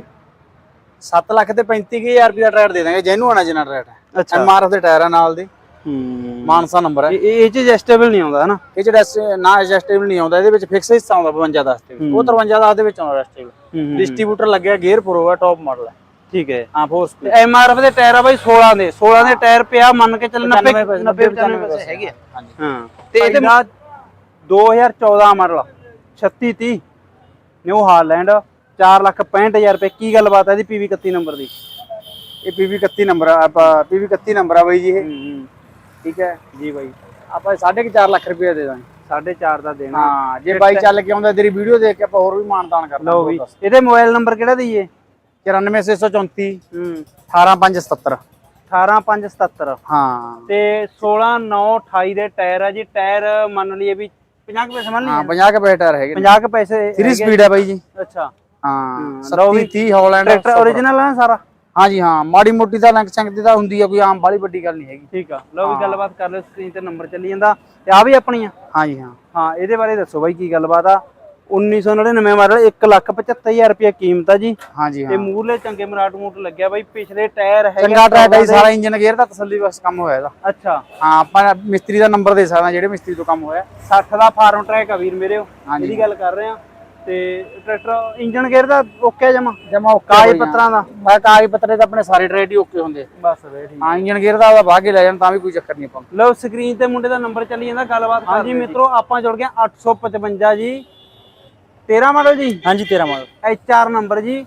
7 ਲੱਖ ਤੇ 35000 ਰੁਪਏ ਦਾ ਟਾਇਰ ਦੇ ਦਾਂਗੇ ਜੈਨੂਅਨ ਆ ਜਿੰਨਾ ਟਾਇਰ ਅੱਛਾ। ਐਮਆਰਐਫ ਦੇ ਟਾਇਰ ਨਾਲ ਦੇ। ਹੂੰ। ਮਾਨਸਾ ਨੰਬਰ ਹੈ। ਇਹ ਇਹ ਚ ਐਡਜਸਟੇਬਲ ਨਹੀਂ ਆਉਂਦਾ ਹਨਾ? ਇਹ ਜਿਹੜਾ ਐਸ- ਨਾ ਐਡਜਸਟੇਬਲ ਨਹੀਂ ਆਉਂਦਾ ਇਹਦੇ ਵਿੱਚ ਫਿਕਸ ਹਿੱਸਾ ਆਉਂਦਾ 52 10 ਤੇ ਉਹ 53 10 ਦੇ ਵਿੱਚ ਆਉਂਦਾ ਐਡਜਸਟੇਬਲ ਡਿਸਟ੍ਰੀਬਿਊਟਰ ਲੱਗਿਆ ਗੇਅਰ ਪ੍ਰੋ ਹੈ ਟੌਪ ਮਾਡਲ ਹੈ ਠੀਕ ਹੈ। ਹਾਂ 4 ਸਪੀਡ ਐਮਆਰਐਫ ਦੇ ਟਾਇਰ ਆ ਬਾਈ 16 ਦੇ। 16 ਦੇ ਟਾਇਰ ਪਿਆ ਮੰਨ ਕੇ ਚੱਲ 90 95 ਪੈਸੇ, 90 95 ਪੈਸੇ ਹੈਗੇ ਹਾਂਜੀ। ਹਾਂ। ਤੇ ਇਹਦੇ 2014 ਮਾਡਲ 36 30 ਨਿਊ ਹਾਲੈਂਡ। 465000 ਰੁਪਏ। ਕੀ ਗੱਲਬਾਤ ਹੈ ਇਹਦੀ ਪੀਵੀ 31 ਨੰਬਰ ਦੀ? ਇਹ ਪੀਵੀ 31 ਨੰਬਰ ਆ। ਆਪਾਂ ਪੀਵੀ 31 ਨੰਬਰ ਆ ਬਾਈ ਜੀ ਇਹ। ਠੀਕ ਹੈ? ਜੀ ਬਾਈ। ਆਪਾਂ 4.5 ਲੱਖ ਰੁਪਏ ਦੇ ਦਾਂਗੇ। 4.5 ਦਾ ਦੇਣਾ। ਹਾਂ ਜੇ ਬਾਈ ਚੱਲ ਕੇ ਆਉਂਦਾ ਤੇਰੀ ਵੀਡੀਓ ਦੇਖ ਕੇ ਆਪਾਂ ਹੋਰ ਵੀ ਮਾਨਦਾਨ ਕਰ ਲਓ ਵੀ। ਇਹਦੇ ਮੋਬਾਈਲ ਨੰਬਰ ਕਿਹੜਾ ਦਈਏ? 94634. ਹੂੰ। 18577 18577 ਹਾਂ। ਤੇ 16928 ਦੇ ਟਾਇਰ ਆ ਜੀ। ਟਾਇਰ ਮੰਨ ਲਈਏ ਵੀ 50 ਕੁ ਪੈਸੇ ਮੰਨ ਹਾਂ ਲਈਏ 50 ਕੇ ਬੈਟਰ ਹੈਗੇ 50 ਕੁ ਪੈਸੇ 3 ਹੈਗੇ। ਸਪੀਡ ਹੈ ਬਾਈ ਜੀ। ਅੱਛਾ। ਹਾਂ ਲਓ 70 ਵੀ 30 ਹਾਲੈਂਡ ਟਰੈਕਟਰ origignal ਆ ਨਾ ਸਾਰਾ? ਹਾਂ ਜੀ ਹਾਂ। ਮਾੜੀ ਮੋਟੀ ਤਾਂ ਲਿੰਕ ਚੰਕ ਦੀ ਤਾਂ ਹੁੰਦੀ ਆ ਕੋਈ ਆਮ ਬਾਲੀ ਵੱਡੀ ਗੱਲ ਨਹੀਂ ਹੈਗੀ। ਠੀਕ ਆ। ਲਓ ਵੀ ਗੱਲਬਾਤ ਕਰ ਲਿਓ ਸਕਰੀਨ ਤੇ ਨੰਬਰ ਚੱਲੀ ਜਾਂਦਾ। ਤੇ ਆ ਵੀ ਆਪਣੀ ਆ? ਹਾਂ ਜੀ ਹਾਂ। ਹਾਂ ਇਹਦੇ ਬਾਰੇ ਦੱਸੋ ਬਾਈ ਕੀ ਗੱਲਬਾਤ ਆ? 1999 ਮਾਡਲ 175000 ਰੁਪਏ ਕੀਮਤ ਆ ਜੀ। ਹਾਂ ਜੀ ਤੇ ਹਾਂ। ਮੂਰਲੇ ਚੰਗੇ ਮਰਾਟ ਮੂਟ ਲੱਗਿਆ ਬਾਈ ਪਿਛਲੇ ਟਾਇਰ ਹੈਗੇ ਚੰਗਾ ਟਰੈਕਟਰ ਹੈ ਸਾਰਾ ਇੰਜਨ ਗੇਅਰ ਦਾ ਤਸੱਲੀ ਬਸ ਕੰਮ ਹੋਇਆ ਇਹਦਾ। ਅੱਛਾ। ਹਾਂ ਆਪਾਂ ਮਿਸਤਰੀ ਦਾ ਨੰਬਰ ਦੇ ਸਕਦੇ ਹਾਂ ਜਿਹੜੇ ਮਿਸਤਰੀ ਤੋਂ ਕੰਮ ਹੋਇਆ। 60 ਦਾ ਫਾਰਮ ਟਰੈਕ ਆ ਵੀਰ ਹਾਂਜੀ। ਇਹਦੀ ਗੱਲ ਕਰ ਰਹੇ ਆ। ਤੇ ਟਰੈਕਟਰ ਇੰਜਨ ਗੇਅਰ ਦਾ ਓਕੇ ਜਮਾ? ਜਮਾ ਓਕੇ ਕਾਗਜ਼ ਪੱਤਰਾਂ ਦਾ? ਮੈਂ ਕਾਗਜ਼ ਪੱਤਰੇ ਤਾਂ ਆਪਣੇ ਸਾਰੇ ਟਰੈਕਟ ਹੀ ਓਕੇ ਹੁੰਦੇ। ਬਸ ਵੇ ਠੀਕ ਹਾਂ ਇੰਜਨ ਗੇਅਰ ਦਾ ਉਹਦਾ ਬਾਗੇ ਲੈ ਜਾਣ ਤਾਂ ਵੀ ਕੋਈ ਚੱਕਰ ਨਹੀਂ ਆਪਾਂ। ਲਓ ਸਕਰੀਨ ਤੇ ਮੁੰਡੇ ਦਾ ਨੰਬਰ ਚੱਲੀ ਜਾਂਦਾ ਗੱਲਬਾਤ ਹਾਂਜੀ ਮਿੱਤਰੋ ਆਪਾਂ ਜੁੜ ਗਏ 855 ਜੀ। 13 ਮਾਡਲ ਜੀ? ਹਾਂਜੀ ਤੇਰਾ ਮਾਡਲ ਐਚ ਆਰ ਨੰਬਰ ਜੀ।